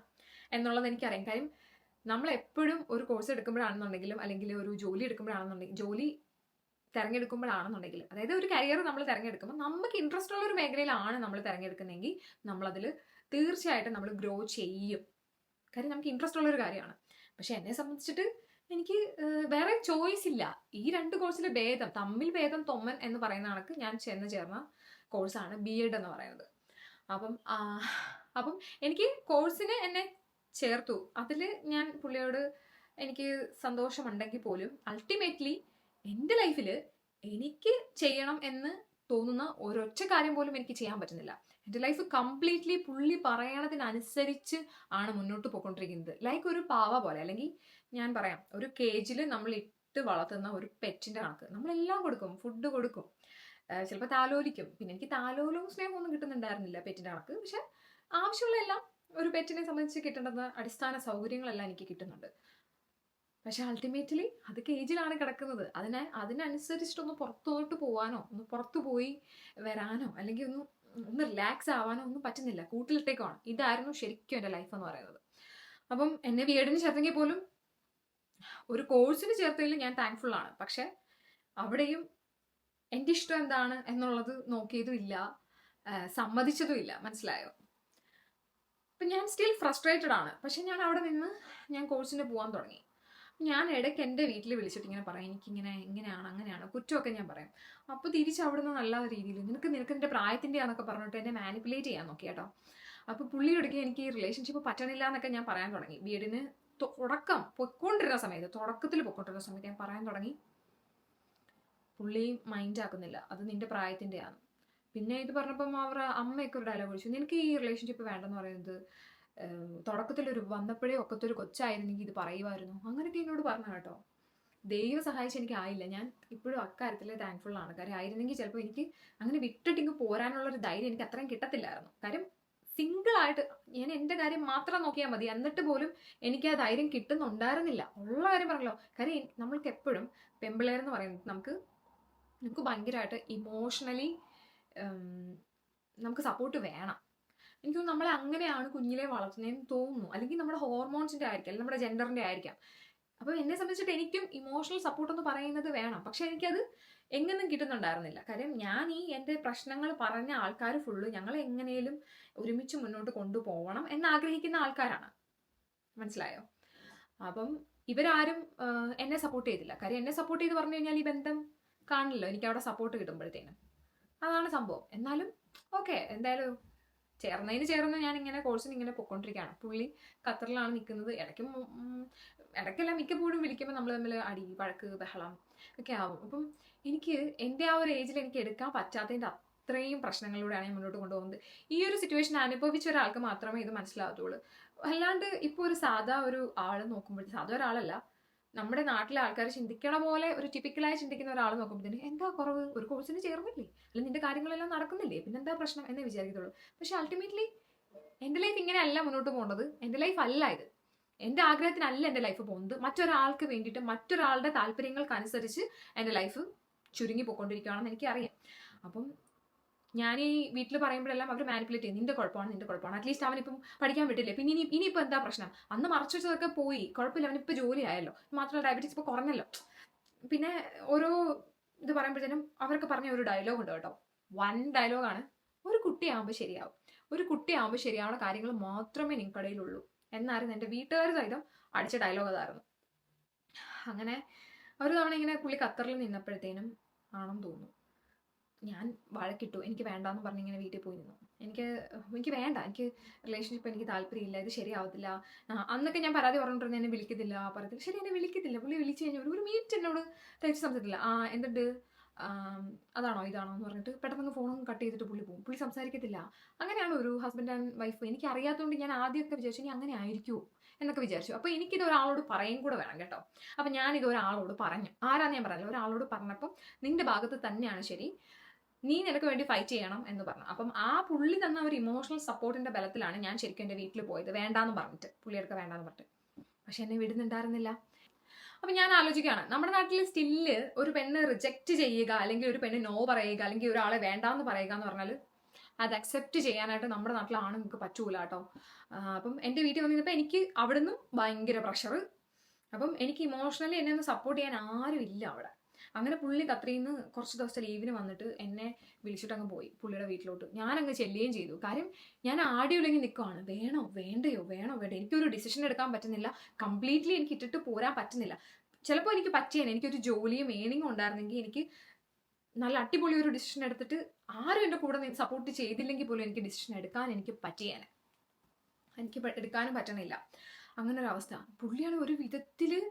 Speaker 1: എന്നുള്ളത് എനിക്കറിയാം. കാര്യം നമ്മൾ എപ്പോഴും ഒരു കോഴ്സ് എടുക്കുമ്പോഴാണെന്നുണ്ടെങ്കിലും അല്ലെങ്കിൽ ഒരു ജോലി എടുക്കുമ്പോഴാണെന്നുണ്ടെങ്കിൽ ജോലി തിരഞ്ഞെടുക്കുമ്പോഴാണെന്നുണ്ടെങ്കിൽ അതായത് ഒരു കരിയർ നമ്മൾ തിരഞ്ഞെടുക്കുമ്പോൾ നമുക്ക് ഇൻട്രസ്റ്റ് ഉള്ള ഒരു മേഖലയിലാണ് നമ്മൾ തിരഞ്ഞെടുക്കുന്നതെങ്കിൽ നമ്മളതിൽ തീർച്ചയായിട്ടും നമ്മൾ ഗ്രോ ചെയ്യും. കാര്യം നമുക്ക് ഇൻട്രസ്റ്റ് ഉള്ളൊരു കാര്യമാണ്. പക്ഷെ എന്നെ സംബന്ധിച്ചിട്ട് എനിക്ക് വേറെ ചോയ്സ് ഇല്ല. ഈ രണ്ട് കോഴ്സിലെ ഭേദം തമ്മിൽ ഭേദം തൊമ്മൻ എന്ന് പറയുന്ന കണക്ക് ഞാൻ ചെന്ന് ചേർന്ന കോഴ്സാണ് ബി എഡ് എന്ന് പറയുന്നത്. അപ്പം അപ്പം എനിക്ക് കോഴ്സിന് എന്നെ ചേർത്തു. അതിൽ ഞാൻ പുള്ളിയോട് എനിക്ക് സന്തോഷമുണ്ടെങ്കിൽ പോലും അൾട്ടിമേറ്റ്ലി എന്റെ ലൈഫിൽ എനിക്ക് ചെയ്യണം എന്ന് തോന്നുന്ന ഒരൊറ്റ കാര്യം പോലും എനിക്ക് ചെയ്യാൻ പറ്റുന്നില്ല. എന്റെ ലൈഫ് കംപ്ലീറ്റ്ലി പുള്ളി പറയണതിനനുസരിച്ച് ആണ് മുന്നോട്ട് പോയിക്കൊണ്ടിരിക്കുന്നത്. ലൈക്ക് ഒരു പാവ പോലെ. അല്ലെങ്കിൽ ഞാൻ പറയാം ഒരു കേജിൽ നമ്മൾ ഇട്ട് വളർത്തുന്ന ഒരു പെറ്റിന്റെ കണക്ക്. നമ്മളെല്ലാം കൊടുക്കും ഫുഡ് കൊടുക്കും. ചിലപ്പോൾ താലോലിക്കും. പിന്നെ എനിക്ക് താലോലവും സ്നേഹവും ഒന്നും കിട്ടുന്നുണ്ടായിരുന്നില്ല പെറ്റിന്റെ കണക്ക്. പക്ഷെ ആവശ്യമുള്ള എല്ലാം ഒരു പെറ്റിനെ സംബന്ധിച്ച് കിട്ടേണ്ടുന്ന അടിസ്ഥാന സൗകര്യങ്ങളെല്ലാം എനിക്ക് കിട്ടുന്നുണ്ട്. പക്ഷെ അൾട്ടിമേറ്റ്ലി അത് കേജിലാണ് കിടക്കുന്നത്. അതിനെ അതിനനുസരിച്ചിട്ടൊന്ന് പുറത്തോട്ട് പോകാനോ ഒന്ന് പുറത്തു പോയി വരാനോ അല്ലെങ്കിൽ ഒന്ന് ഒന്ന് റിലാക്സ് ആവാനോ ഒന്നും പറ്റുന്നില്ല. കൂട്ടിലിട്ടേക്കാണ് ഇതായിരുന്നു ശരിക്കും എന്റെ ലൈഫ് എന്ന് പറയുന്നത്. അപ്പം എന്നെ വീടിന് ചേർത്തെങ്കിൽ പോലും ഒരു കോഴ്സിന് ചേർത്തതിൽ ഞാൻ താങ്ക്ഫുൾ ആണ്. പക്ഷെ അവിടെയും എന്റെ ഇഷ്ടം എന്താണ് എന്നുള്ളത് നോക്കിയതും ഇല്ല. സമ്മതിച്ചതും ഇല്ല. മനസ്സിലായോ? അപ്പം ഞാൻ സ്റ്റിൽ ഫ്രസ്ട്രേറ്റഡ് ആണ്. പക്ഷെ ഞാൻ അവിടെ നിന്ന് ഞാൻ കോഴ്സിന് പോകാൻ തുടങ്ങി. ഞാൻ ഇടയ്ക്ക് എന്റെ വീട്ടിൽ വിളിച്ചിട്ട് ഇങ്ങനെ പറയും എനിക്കിങ്ങനെ ഇങ്ങനെയാണ് അങ്ങനെയാണ്. കുറ്റമൊക്കെ ഞാൻ പറയും. അപ്പോൾ തിരിച്ച് അവിടുന്ന് നല്ല രീതിയിൽ നിനക്ക് നിനക്ക് എന്റെ പ്രായത്തിന്റെ ആണെന്നൊക്കെ പറഞ്ഞിട്ട് എന്നെ മാനിപ്പുലേറ്റ് ചെയ്യാൻ നോക്കി കേട്ടോ. അപ്പോൾ പുള്ളി ഇടയ്ക്ക് എനിക്ക് ഈ റിലേഷൻഷിപ്പ് പറ്റണില്ല എന്നൊക്കെ ഞാൻ പറയാൻ തുടങ്ങി. വീടിന് തുടക്കം പൊയ്ക്കൊണ്ടിരുന്ന സമയത്ത് തുടക്കത്തിൽ പൊയ്ക്കൊണ്ടിരുന്ന സമയത്ത് ഞാൻ പറയാൻ തുടങ്ങി. പുള്ളി മൈൻഡ് ആക്കുന്നില്ല. അത് നിന്റെ പ്രായത്തിന്റെയാണ് പിന്നെ ഇത് പറഞ്ഞപ്പം അവർ അമ്മയൊക്കെ ഒരു ഡയലോഗ് വിളിച്ചു. നിനക്ക് ഈ റിലേഷൻഷിപ്പ് വേണ്ടെന്ന് പറയുന്നത് തുടക്കത്തിൽ ഒരു വന്നപ്പോഴേ ഒക്കത്തൊരു കൊച്ചായിരുന്നെങ്കിൽ ഇത് പറയുമായിരുന്നു. അങ്ങനെയൊക്കെ എന്നോട് പറഞ്ഞു കേട്ടോ. ദൈവം സഹായിച്ച് എനിക്ക് ആയില്ല. ഞാൻ ഇപ്പോഴും അക്കാര്യത്തിൽ താങ്ക്ഫുൾ ആണ്. കാര്യം ആയിരുന്നെങ്കിൽ ചിലപ്പോൾ എനിക്ക് അങ്ങനെ വിട്ടിട്ട് ഇങ്ങ് പോരാനുള്ള ഒരു ധൈര്യം എനിക്ക് അത്രയും കിട്ടത്തില്ലായിരുന്നു. കാര്യം സിംഗിൾ ആയിട്ട് ഞാൻ എന്റെ കാര്യം മാത്രം നോക്കിയാൽ മതി. എന്നിട്ട് പോലും എനിക്ക് ആ ധൈര്യം കിട്ടുന്നുണ്ടായിരുന്നില്ല. ഉള്ള കാര്യം പറഞ്ഞല്ലോ. കാര്യം നമ്മൾക്ക് എപ്പോഴും പെമ്പിളേർ എന്ന് പറയുന്നത് നമുക്ക് നമുക്ക് ഭയങ്കരമായിട്ട് ഇമോഷണലി നമുക്ക് സപ്പോർട്ട് വേണം. എനിക്ക് നമ്മളെ അങ്ങനെയാണ് കുഞ്ഞിലെ വളർത്തുന്നതെന്ന് തോന്നുന്നു. അല്ലെങ്കിൽ നമ്മുടെ ഹോർമോൺസിന്റെ ആയിരിക്കാം അല്ലെങ്കിൽ നമ്മുടെ ജെൻഡറിന്റെ ആയിരിക്കാം. അപ്പോൾ എന്നെ സംബന്ധിച്ചിട്ട് എനിക്കും ഇമോഷണൽ സപ്പോർട്ട് എന്ന് പറയുന്നത് വേണം. പക്ഷെ എനിക്കത് എങ്ങൊന്നും കിട്ടുന്നുണ്ടായിരുന്നില്ല. കാര്യം ഞാൻ ഈ എന്റെ പ്രശ്നങ്ങൾ പറഞ്ഞ ആൾക്കാർ ഫുള്ള് ഞങ്ങൾ എങ്ങനെയും ഒരുമിച്ച് മുന്നോട്ട് കൊണ്ടുപോകണം എന്നാഗ്രഹിക്കുന്ന ആൾക്കാരാണ്. മനസ്സിലായോ? അപ്പം ഇവരാരും എന്നെ സപ്പോർട്ട് ചെയ്തില്ല. കാര്യം എന്നെ സപ്പോർട്ട് ചെയ്ത് പറഞ്ഞു കഴിഞ്ഞാൽ ഈ ബന്ധം കാണില്ല എനിക്ക് അവിടെ സപ്പോർട്ട് കിട്ടുമ്പോഴത്തേനും. അതാണ് സംഭവം. എന്നാലും ഓക്കെ എന്തായാലും ചേർന്നതിന് ചേർന്ന് ഞാൻ ഇങ്ങനെ കോഴ്സിന് ഇങ്ങനെ പൊക്കോണ്ടിരിക്കുകയാണ് പുള്ളി ഖത്തറിലാണ് നിൽക്കുന്നത്. ഇടയ്ക്ക് ഇടയ്ക്കല്ല മിക്കപ്പോഴും വിളിക്കുമ്പോൾ നമ്മൾ തമ്മിൽ അടി പഴക്ക് ബഹളം ഒക്കെ ആവും. അപ്പം എനിക്ക് എന്റെ ആ ഒരു ഏജിൽ എനിക്ക് എടുക്കാൻ പറ്റാത്തതിന്റെ അത്രയും പ്രശ്നങ്ങളിലൂടെയാണ് ഞാൻ മുന്നോട്ട് കൊണ്ടുപോകുന്നത്. ഈ ഒരു സിറ്റുവേഷൻ അനുഭവിച്ച ഒരാൾക്ക് മാത്രമേ ഇത് മനസ്സിലാകത്തുള്ളൂ. അല്ലാണ്ട് ഇപ്പോൾ ഒരു സാധാ ഒരു ആൾ നോക്കുമ്പോഴത്തേക്ക് സാധാ ഒരാളല്ല നമ്മുടെ നാട്ടിലെ ആൾക്കാർ ചിന്തിക്കണ പോലെ ഒരു ടിപ്പിക്കലായി ചിന്തിക്കുന്ന ഒരാൾ നോക്കുമ്പോഴത്തേന് എന്താ കുറവ്? ഒരു കോഴ്സിന് ചേർന്നില്ലേ? അല്ലെങ്കിൽ നിന്റെ കാര്യങ്ങളെല്ലാം നടക്കുന്നില്ലേ? പിന്നെ എന്താ പ്രശ്നം? എന്നേ വിചാരിക്കത്തുള്ളൂ. പക്ഷെ അൾട്ടിമേറ്റ്ലി എന്റെ ലൈഫ് ഇങ്ങനെയല്ല മുന്നോട്ട് പോകുന്നത് എന്റെ ലൈഫ് അല്ല ഇത്. എന്റെ ആഗ്രഹത്തിനല്ല എന്റെ ലൈഫ് പോകുന്നത്. മറ്റൊരാൾക്ക് വേണ്ടിയിട്ട് മറ്റൊരാളുടെ താല്പര്യങ്ങൾക്കനുസരിച്ച് എന്റെ ലൈഫ് ചുരുങ്ങി പോയിക്കൊണ്ടിരിക്കുകയാണെന്ന് എനിക്കറിയാം. അപ്പം ഞാൻ ഈ വീട്ടിൽ പറയുമ്പോഴെല്ലാം അവർ മാനിപ്പുലേറ്റ് ചെയ്യും. നിന്റെ കുഴപ്പമാണ് നിന്റെ കുഴപ്പമാണ്. അറ്റ്ലീസ്റ്റ് അവനിപ്പം പഠിക്കാൻ വിട്ടില്ലേ? പിന്നെ ഇനി ഇനിയിപ്പോൾ എന്താ പ്രശ്നം? അന്ന് മറച്ചു വെച്ചതൊക്കെ പോയി. കുഴപ്പമില്ല അവനിപ്പോൾ ജോലി ആയല്ലോ മാത്രമല്ല ഡയബറ്റീസ് ഇപ്പോൾ കുറഞ്ഞല്ലോ. പിന്നെ ഓരോ ഇത് പറയുമ്പോഴത്തേനും അവർക്ക് പറഞ്ഞ ഒരു ഡയലോഗ് ഉണ്ട് കേട്ടോ. വൺ ഡയലോഗാണ് ഒരു കുട്ടിയാകുമ്പോൾ ശരിയാവും. ഒരു കുട്ടിയാകുമ്പോൾ ശരിയാവുന്ന കാര്യങ്ങൾ മാത്രമേ നിങ്ങൾക്കിടയിലുള്ളൂ. എന്നായിരുന്നു എന്റെ വീട്ടുകാർ സഹിതം അടിച്ച ഡയലോഗ് അതായിരുന്നു. അങ്ങനെ ഒരു തവണ ഇങ്ങനെ പുള്ളി ഖത്തറിൽ നിന്നപ്പോഴത്തേനും ആണെന്ന് തോന്നുന്നു. ഞാൻ വഴക്കിട്ടു. എനിക്ക് വേണ്ട എന്ന് പറഞ്ഞ് ഇങ്ങനെ വീട്ടിൽ പോയി നിന്നു എനിക്ക് എനിക്ക് വേണ്ട. എനിക്ക് റിലേഷൻഷിപ്പ് എനിക്ക് താല്പര്യമില്ല. ഇത് ശരിയാവത്തില്ല. അന്നൊക്കെ ഞാൻ പരാതി പറഞ്ഞിട്ടുണ്ട് എന്നെ വിളിക്കത്തില്ല. പറയത്തില്ല ശരി എന്നെ വിളിക്കത്തില്ല. പുള്ളി വിളിച്ചു കഴിഞ്ഞാൽ ഒരു- മീറ്റ് എന്നോട് തിരിച്ച് സംസാരിക്കില്ല ആ എന്തുണ്ട് അതാണോ ഇതാണോ? എന്ന് പറഞ്ഞിട്ട് പെട്ടെന്ന് ഫോണും കട്ട് ചെയ്തിട്ട് പുള്ളി പോകും. പുള്ളി സംസാരിക്കത്തില്ല. അങ്ങനെയാണ് ഒരു ഹസ്ബൻഡ് ആൻഡ് വൈഫ് എനിക്ക് അറിയാത്തതുകൊണ്ട് ഞാൻ ആദ്യമൊക്കെ വിചാരിച്ചു ഇനി അങ്ങനെ ആയിരിക്കുമോ എന്നൊക്കെ വിചാരിച്ചു. അപ്പോൾ എനിക്കിത് ഒരാളോട് പറയും കൂടെ വേണം കേട്ടോ. അപ്പം ഞാനിത് ഒരാളോട് പറഞ്ഞു. ആരാന്ന് ഞാൻ പറഞ്ഞില്ല. ഒരാളോട് പറഞ്ഞപ്പം നിന്റെ ഭാഗത്ത് തന്നെയാണ് ശരി. നീ നിനക്ക് വേണ്ടി ഫൈറ്റ് ചെയ്യണം എന്ന് പറഞ്ഞു. അപ്പം ആ പുള്ളി തന്ന ഒരു ഇമോഷണൽ സപ്പോർട്ടിന്റെ ബലത്തിലാണ് ഞാൻ ശരിക്കും എന്റെ വീട്ടിൽ പോയത്. വേണ്ടാന്ന് പറഞ്ഞിട്ട്. പുള്ളിയെടുക്ക വേണ്ടാന്ന് പറഞ്ഞിട്ട്. പക്ഷെ എന്നെ വിടുന്നുണ്ടായിരുന്നില്ല. അപ്പൊ ഞാൻ ആലോചിക്കുകയാണ്. നമ്മുടെ നാട്ടിൽ സ്റ്റില്ല് ഒരു പെണ്ണ് റിജക്റ്റ് ചെയ്യുക അല്ലെങ്കിൽ ഒരു പെണ്ണ് നോ പറയുക അല്ലെങ്കിൽ ഒരാളെ വേണ്ടാന്ന് പറയുക എന്ന് പറഞ്ഞാൽ അത് അക്സെപ്റ്റ് ചെയ്യാനായിട്ട് നമ്മുടെ നാട്ടിൽ ആണുങ്ങൾക്ക് പറ്റൂല കേട്ടോ. അപ്പം എന്റെ വീട്ടിൽ വന്നിരുന്നപ്പോൾ എനിക്ക് അവിടുന്ന് ഭയങ്കര പ്രഷർ അപ്പം എനിക്ക് ഇമോഷണലി എന്നെ ഒന്ന് സപ്പോർട്ട് ചെയ്യാൻ ആരും ഇല്ല അവിടെ. അങ്ങനെ പുള്ളി കത്രീന്ന് കുറച്ച് ദിവസത്തെ ലീവിന് വന്നിട്ട് എന്നെ വിളിച്ചിട്ട് അങ്ങ് പോയി പുള്ളിയുടെ വീട്ടിലോട്ട്. ഞാൻ അങ്ങ് ചെല്ലുകയും ചെയ്തു. കാര്യം ഞാൻ ആടിയുള്ളെങ്കിൽ നിൽക്കുവാണ്. വേണോ? വേണ്ടയോ? വേണോ? വേണ്ട എനിക്കൊരു ഡിസിഷൻ എടുക്കാൻ പറ്റുന്നില്ല. കംപ്ലീറ്റ്ലി എനിക്ക് ഇട്ടിട്ട് പോരാൻ പറ്റുന്നില്ല. ചിലപ്പോൾ എനിക്ക് പറ്റിയേനെ. എനിക്കൊരു ജോലിയും ഏണിങ്ങും ഉണ്ടായിരുന്നെങ്കിൽ എനിക്ക് നല്ല അടിപൊളി ഒരു ഡിസിഷൻ എടുത്തിട്ട് ആരും എന്റെ കൂടെ സപ്പോർട്ട് ചെയ്തില്ലെങ്കിൽ പോലും എനിക്ക് ഡിസിഷൻ എടുക്കാൻ എനിക്ക് പറ്റിയേനെ. എനിക്ക് എടുക്കാനും പറ്റണില്ല. അങ്ങനെ ഒരു പുള്ളിയാണ് ഒരു വിധത്തിൽ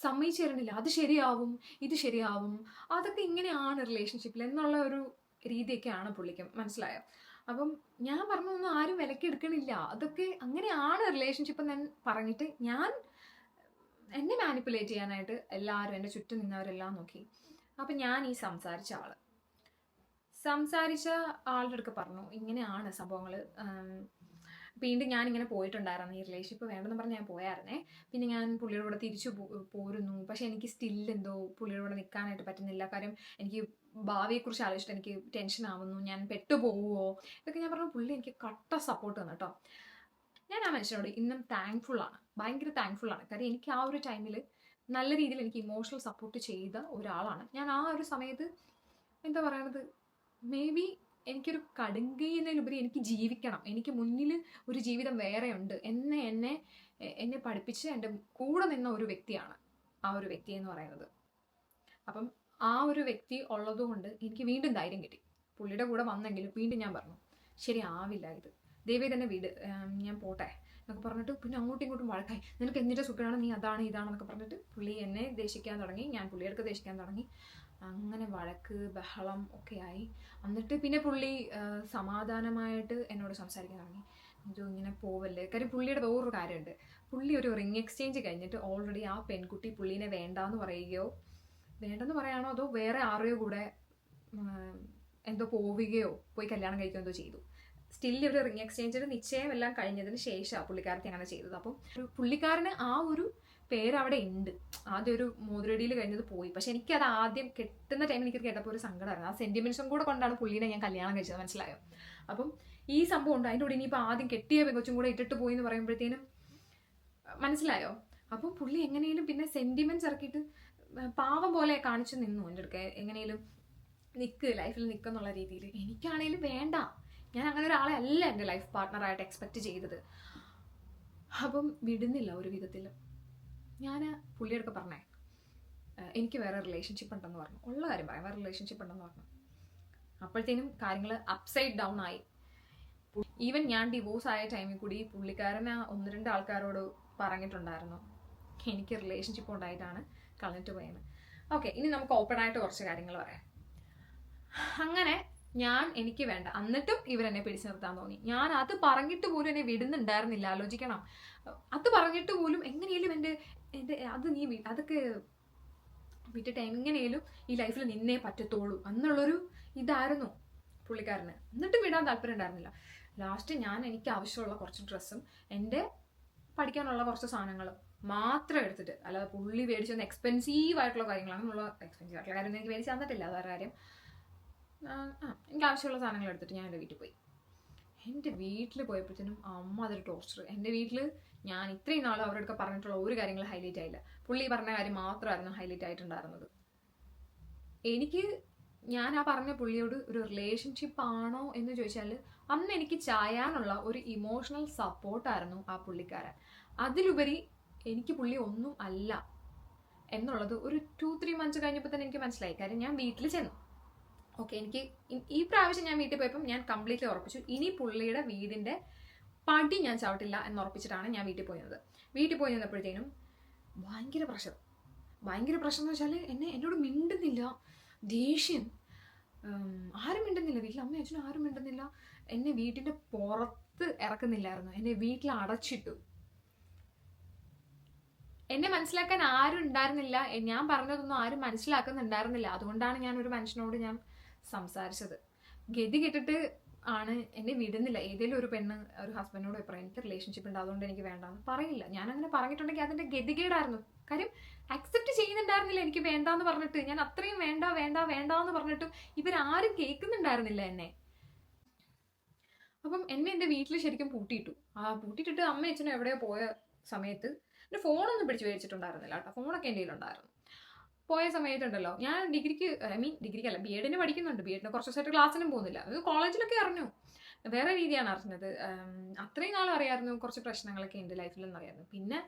Speaker 1: സമ്മതിച്ചു അത് ശരിയാവും ഇത് ശരിയാവും. അതൊക്കെ ഇങ്ങനെയാണ് റിലേഷൻഷിപ്പിൽ എന്നുള്ള ഒരു രീതിയൊക്കെയാണ് പുള്ളിക്ക് മനസ്സിലായോ അപ്പം ഞാൻ പറഞ്ഞൊന്നും ആരും വിലക്കെടുക്കണില്ല അതൊക്കെ അങ്ങനെയാണ് റിലേഷൻഷിപ്പ് ഞാൻ പറഞ്ഞിട്ട് ഞാൻ എന്നെ മാനിപ്പുലേറ്റ് ചെയ്യാനായിട്ട് എല്ലാവരും എന്റെ ചുറ്റും നിന്നവരെല്ലാം നോക്കി. അപ്പം ഞാൻ ഈ സംസാരിച്ച ആൾ സംസാരിച്ച ആളുടെ അടുക്ക പറഞ്ഞു ഇങ്ങനെയാണ് സംഭവങ്ങൾ വീണ്ടും ഞാൻ ഇങ്ങനെ പോയിട്ടുണ്ടായിരുന്നു ഈ റിലേഷൻഷിപ്പ് വേണ്ടെന്ന് പറഞ്ഞ് ഞാൻ പോയായിരുന്നേ. പിന്നെ ഞാൻ പുള്ളിയുടെ കൂടെ തിരിച്ചു പോരുന്നു. പക്ഷെ എനിക്ക് സ്റ്റിൽ എന്തോ പുള്ളിയുടെ കൂടെ നിൽക്കാനായിട്ട് പറ്റുന്നില്ല. കാര്യം എനിക്ക് ഭാവിയെക്കുറിച്ച് ആലോചിച്ചിട്ട് എനിക്ക് ടെൻഷൻ ആവുന്നു. ഞാൻ പെട്ടുപോകുമോ ഇതൊക്കെ ഞാൻ പറഞ്ഞു പുള്ളി എനിക്ക് കട്ട സപ്പോർട്ട് തന്നു കേട്ടോ. ഞാൻ ആ മനുഷ്യനോട് ഇന്നും താങ്ക്ഫുൾ ആണ്. ഭയങ്കര താങ്ക്ഫുൾ ആണ്. കാര്യം എനിക്ക് ആ ഒരു ടൈമിൽ നല്ല രീതിയിൽ എനിക്ക് ഇമോഷണൽ സപ്പോർട്ട് ചെയ്ത ഒരാളാണ്. ഞാൻ ആ ഒരു സമയത്ത് എന്താ പറയണത്? മേ ബി എനിക്കൊരു കടുങ്കയിലുപരി എനിക്ക് ജീവിക്കണം. എനിക്ക് മുന്നിൽ ഒരു ജീവിതം ഉണ്ട് എന്നെ എന്നെ എന്നെ പഠിപ്പിച്ച് എന്റെ കൂടെ നിന്ന ഒരു വ്യക്തിയാണ് ആ ഒരു വ്യക്തി എന്ന് പറയുന്നത്. അപ്പം ആ ഒരു വ്യക്തി ഉള്ളതുകൊണ്ട് എനിക്ക് വീണ്ടും ധൈര്യം കിട്ടി. പുള്ളിയുടെ കൂടെ വന്നെങ്കിലും വീണ്ടും ഞാൻ പറഞ്ഞു ശരി ആവില്ല ഇത്. ദൈവം തന്നെ വീട്. ഞാൻ പോട്ടെ എന്നൊക്കെ പറഞ്ഞിട്ട് പിന്നെ അങ്ങോട്ടും ഇങ്ങോട്ടും വഴക്കായി. നിനക്ക് എന്നിട്ട് സുഖമാണ് നീ അതാണ് ഇതാണെന്നൊക്കെ പറഞ്ഞിട്ട് പുള്ളി എന്നെ ദേഷിക്കാൻ തുടങ്ങി. ഞാൻ പുള്ളിയെടുക്ക് ദേഷിക്കാൻ തുടങ്ങി. അങ്ങനെ വഴക്ക് ബഹളം ഒക്കെ ആയി എന്നിട്ട് പിന്നെ പുള്ളി സമാധാനമായിട്ട് എന്നോട് സംസാരിക്കാൻ തുടങ്ങി. ഇത് ഇങ്ങനെ പോവല്ലേ? കാര്യം പുള്ളിയുടെ വേറൊരു കാര്യമുണ്ട്. പുള്ളി ഒരു റിംഗ് എക്സ്ചേഞ്ച് കഴിഞ്ഞിട്ട് ഓൾറെഡി ആ പെൺകുട്ടി പുള്ളീനെ വേണ്ടാന്ന് പറയുകയോ വേണ്ടെന്ന് പറയാണോ അതോ വേറെ ആരെയോ കൂടെ എന്തോ പോവുകയോ പോയി കല്യാണം കഴിക്കുകയോ എന്തോ ചെയ്തു. സ്റ്റിൽ ഒരു റിംഗ് എക്സ്ചേഞ്ചിന് നിശ്ചയം എല്ലാം കഴിഞ്ഞതിന് ശേഷമാണ് പുള്ളിക്കാരത്തി അങ്ങനെ ചെയ്തത്. അപ്പം പുള്ളിക്കാരന് ആ ഒരു പേര് അവിടെ ഉണ്ട് ആദ്യം ഒരു മോതിരടിയിൽ കഴിഞ്ഞത് പോയി. പക്ഷെ എനിക്കത് ആദ്യം കെട്ടുന്ന ടൈമിൽ എനിക്ക് കേട്ടപ്പോൾ ഒരു സങ്കടമായിരുന്നു. ആ സെന്റിമെന്റ്സും കൂടെ കൊണ്ടാണ് പുള്ളീനെ ഞാൻ കല്യാണം കഴിച്ചത് മനസ്സിലായോ? അപ്പം ഈ സംഭവം ഉണ്ട്. അതിന്റെ കൂടെ ഇനിയിപ്പോൾ ആദ്യം കെട്ടിയ പെങ്കൊച്ചും കൂടെ ഇട്ടിട്ട് പോയി എന്ന് പറയുമ്പോഴത്തേനും മനസ്സിലായോ? അപ്പം പുള്ളി എങ്ങനെയും പിന്നെ സെന്റിമെന്റ്സ് ഇറക്കിയിട്ട് പാവം പോലെ കാണിച്ചു നിന്നു എന്റെ അടുക്ക. എങ്ങനെയും നിൽക്ക് ലൈഫിൽ നിൽക്കുന്നുള്ള രീതിയിൽ. എനിക്കാണേലും വേണ്ട. ഞാൻ അങ്ങനെ ഒരാളെ അല്ല എന്റെ ലൈഫ് പാർട്ട്ണറായിട്ട് എക്സ്പെക്റ്റ് ചെയ്തത്. അപ്പം വിടുന്നില്ല ഒരു വിധത്തിലും. ഞാൻ പുള്ളിയെടുക്കെ പറഞ്ഞേ എനിക്ക് വേറെ റിലേഷൻഷിപ്പ് ഉണ്ടെന്ന് പറഞ്ഞു. ഉള്ള കാര്യം പറയാം വേറെ റിലേഷൻഷിപ്പ് ഉണ്ടെന്ന് പറഞ്ഞു. അപ്പോഴത്തേനും കാര്യങ്ങൾ അപ്സൈഡ് ഡൗൺ ആയി. ഈവൻ ഞാൻ ഡിവോഴ്സ് ആയ ടൈമിൽ കൂടി പുള്ളിക്കാരന് ഒന്ന് രണ്ട് ആൾക്കാരോട് പറഞ്ഞിട്ടുണ്ടായിരുന്നു എനിക്ക് റിലേഷൻഷിപ്പ് ഉണ്ടായിട്ടാണ് കളഞ്ഞിട്ട് പോയത് ഓക്കെ ഇനി നമുക്ക് ഓപ്പൺ ആയിട്ട് കുറച്ച് കാര്യങ്ങൾ പറയാം. അങ്ങനെ ഞാൻ എനിക്ക് വേണ്ട എന്നിട്ടും ഇവരെന്നെ പിടിച്ചു നിർത്താൻ തോന്നി. ഞാൻ അത് പറഞ്ഞിട്ട് പോലും എന്നെ വിടുന്നുണ്ടായിരുന്നില്ല ആലോചിക്കണം. അത് പറഞ്ഞിട്ട് പോലും എങ്ങനെയെങ്കിലും എന്റെ എന്റെ അത് നീ അതൊക്കെ വിട്ടിട്ട് എങ്ങനെയും ഈ ലൈഫിൽ നിന്നേ പറ്റത്തുള്ളൂ എന്നുള്ളൊരു ഇതായിരുന്നു പുള്ളിക്കാരന്. എന്നിട്ടും വിടാൻ താല്പര്യം ഉണ്ടായിരുന്നില്ല. ലാസ്റ്റ് ഞാൻ എനിക്ക് ആവശ്യമുള്ള കുറച്ച് ഡ്രസ്സും എന്റെ പഠിക്കാനുള്ള കുറച്ച് സാധനങ്ങളും മാത്രം എടുത്തിട്ട് അല്ലാതെ പുള്ളി മേടിച്ചൊന്ന് എക്സ്പെൻസീവ് ആയിട്ടുള്ള കാര്യങ്ങളാണ് അങ്ങനെയുള്ള എക്സ്പെൻസീവ് ആയിട്ടുള്ള കാര്യം എനിക്ക് മേടിച്ച് തന്നിട്ടില്ല വേറെ കാര്യം. എനിക്ക് ആവശ്യമുള്ള സാധനങ്ങൾ എടുത്തിട്ട് ഞാൻ എന്റെ വീട്ടിൽ പോയി. എന്റെ വീട്ടിൽ പോയപ്പോഴത്തേനും അമ്മ അതൊരു ടോർച്ചർ എന്റെ വീട്ടിൽ ഞാൻ ഇത്രയും നാൾ അവരോടൊക്കെ പറഞ്ഞിട്ടുള്ള ഒരു കാര്യങ്ങൾ ഹൈലൈറ്റ് ആയില്ല. പുള്ളി പറഞ്ഞ കാര്യം മാത്രമായിരുന്നു ഹൈലൈറ്റ് ആയിട്ടുണ്ടായിരുന്നത്. എനിക്ക് ഞാൻ ആ പറഞ്ഞ പുള്ളിയോട് ഒരു റിലേഷൻഷിപ്പ് ആണോ എന്ന് ചോദിച്ചാൽ അന്ന് എനിക്ക് ചായാനുള്ള ഒരു ഇമോഷണൽ സപ്പോർട്ടായിരുന്നു ആ പുള്ളിക്കാരൻ. അതിലുപരി എനിക്ക് പുള്ളി ഒന്നും അല്ല എന്നുള്ളത് ഒരു ടു ത്രീ മന്ത്സ് കഴിഞ്ഞപ്പോൾ തന്നെ എനിക്ക് മനസ്സിലായി. കാര്യം ഞാൻ വീട്ടിൽ ചെന്നു. ഓക്കെ എനിക്ക് ഈ പ്രാവശ്യം ഞാൻ വീട്ടിൽ പോയപ്പം ഞാൻ കംപ്ലീറ്റ്ലി ഉറപ്പിച്ചു. ഇനി പുള്ളിയുടെ വീടിന്റെ പടി ഞാൻ ചവിട്ടില്ല എന്ന് ഉറപ്പിച്ചിട്ടാണ് ഞാൻ വീട്ടിൽ പോയത് വീട്ടിൽ പോയി നിന്നപ്പോഴത്തേനും ഭയങ്കര പ്രഷർ. ഭയങ്കര പ്രഷർ എന്ന് വെച്ചാൽ എന്നെ എന്നോട് മിണ്ടുന്നില്ല. ദേഷ്യം. ആരും മിണ്ടുന്നില്ല. വീട്ടിൽ അമ്മയും അച്ഛനും ആരും മിണ്ടുന്നില്ല. എന്നെ വീട്ടിന്റെ പുറത്ത് ഇറക്കുന്നില്ലായിരുന്നു. എന്നെ വീട്ടിൽ അടച്ചിട്ടു. എന്നെ മനസ്സിലാക്കാൻ ആരും ഉണ്ടായിരുന്നില്ല. ഞാൻ പറഞ്ഞതൊന്നും ആരും മനസ്സിലാക്കുന്നുണ്ടായിരുന്നില്ല. അതുകൊണ്ടാണ് ഞാൻ ഒരു മനുഷ്യനോട് ഞാൻ സംസാരിച്ചത്. ഗതി കെട്ടിട്ട് ആണ് എന്നെ വിടുന്നില്ല. ഏതെങ്കിലും ഒരു പെണ്ണ് ഒരു ഹസ്ബൻഡിനോട് പറയാം എനിക്ക് റിലേഷൻഷിപ്പ് ഉണ്ട് അതുകൊണ്ട് എനിക്ക് വേണ്ടാന്ന്. പറയില്ല. ഞാൻ അങ്ങനെ പറഞ്ഞിട്ടുണ്ടെങ്കിൽ അതിന്റെ ഗതികേടായിരുന്നു. കാര്യം അക്സെപ്റ്റ് ചെയ്യുന്നുണ്ടായിരുന്നില്ല എനിക്ക് വേണ്ടാന്ന് പറഞ്ഞിട്ട്. ഞാൻ അത്രയും വേണ്ട വേണ്ട വേണ്ട എന്ന് പറഞ്ഞിട്ടും ഇവരാരും കേൾക്കുന്നുണ്ടായിരുന്നില്ല എന്നെ. അപ്പം എന്നെ എന്റെ വീട്ടിൽ ശരിക്കും പൂട്ടിയിട്ടു. ആ പൂട്ടിയിട്ടിട്ട് അമ്മ അച്ഛനും എവിടെയോ പോയ സമയത്ത് എന്റെ ഫോണൊന്നും പിടിച്ചു മേടിച്ചിട്ടുണ്ടായിരുന്നില്ല കേട്ടോ. ഫോണൊക്കെ എന്റെ കയ്യിലുണ്ടായിരുന്നു. പോയ സമയത്തുണ്ടല്ലോ. ഞാൻ ഡിഗ്രിക്ക് ഐ മീൻ ഡിഗ്രിക്ക് അല്ല ബി എഡിന് പഠിക്കുന്നുണ്ട്. ബി എഡിന് കുറച്ച് ദിവസമായിട്ട് ക്ലാസ്സിനും പോകുന്നില്ല. അത് കോളേജിലൊക്കെ അറിഞ്ഞു. വേറെ രീതിയാണ് അറിഞ്ഞത്. അത്രയും നാൾ അറിയായിരുന്നു. കുറച്ച് പ്രശ്നങ്ങളൊക്കെ ഉണ്ട് ലൈഫിൽ എന്നറിയായിരുന്നു. പിന്നെ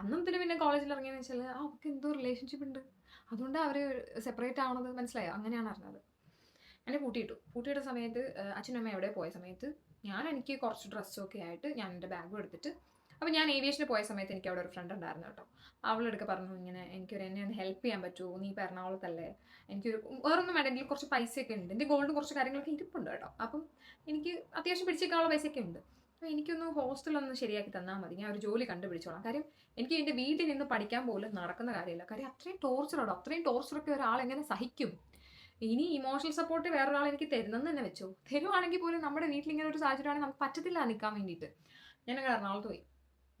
Speaker 1: അന്നും പിന്നെ പിന്നെ കോളേജിൽ ഇറങ്ങിയെന്ന് വെച്ചാൽ ആ അവർക്ക് എന്തോ റിലേഷൻഷിപ്പ് ഉണ്ട്. അതുകൊണ്ട് അവർ സെപ്പറേറ്റ് ആവണത് മനസ്സിലായോ? അങ്ങനെയാണ് അറിഞ്ഞത്. എന്നെ കൂട്ടിയിട്ടു പൂട്ടിയിട്ട സമയത്ത് അച്ഛനമ്മ അച്ഛനും അമ്മയും എവിടെ പോയ സമയത്ത് ഞാൻ എനിക്ക് കുറച്ച് ഡ്രസ്സൊക്കെ ആയിട്ട് ഞാൻ എന്റെ ബാഗും എടുത്തിട്ട് അപ്പോൾ ഞാൻ ഏവിയേഷന് പോയ സമയത്ത് എനിക്ക് അവിടെ ഒരു ഫ്രണ്ട് ഉണ്ടായിരുന്നു കേട്ടോ. അവളെടുക്കെ പറഞ്ഞു ഇങ്ങനെ എനിക്കൊരു എന്നെ ഒന്ന് ഹെൽപ്പ് ചെയ്യാൻ പറ്റുമോ നീ ഇപ്പോൾ എറണാകുളത്തല്ലേ? എനിക്കൊരു വേറൊന്നും വേണ്ട. എനിക്ക് കുറച്ച് പൈസയൊക്കെ ഉണ്ട്. എന്റെ ഗോൾഡ് കുറച്ച് കാര്യങ്ങളൊക്കെ ഇരിപ്പുണ്ട് കേട്ടോ. അപ്പം എനിക്ക് അത്യാവശ്യം പിടിച്ചേക്കാനുള്ള പൈസയൊക്കെ ഉണ്ട്. അപ്പോൾ എനിക്കൊന്ന് ഹോസ്റ്റലൊന്ന് ശരിയാക്കി തന്നാൽ മതി. ഞാൻ ഒരു ജോലി കണ്ടുപിടിച്ചോളാം. കാര്യം എനിക്ക് എന്റെ വീട്ടിൽ നിന്ന് പഠിക്കാൻ പോലും നടക്കുന്ന കാര്യമില്ല. കാര്യം അത്രയും ടോർച്ചറാണോ അത്രയും ടോർച്ചറൊക്കെ ഒരാൾ എങ്ങനെ സഹിക്കും? ഇനി ഇമോഷണൽ സപ്പോർട്ട് വേറൊരാൾ എനിക്ക് തരുന്നെന്ന് തന്നെ വെച്ചോ. തരുവാണെങ്കിൽ പോലും നമ്മുടെ വീട്ടിൽ ഇങ്ങനെ ഒരു സാഹചര്യമാണെങ്കിൽ നമുക്ക് പറ്റത്തില്ല നിൽക്കാൻ വേണ്ടിയിട്ട്. ഞാനങ്ങനെ എറണാകുളത്ത് പോയി.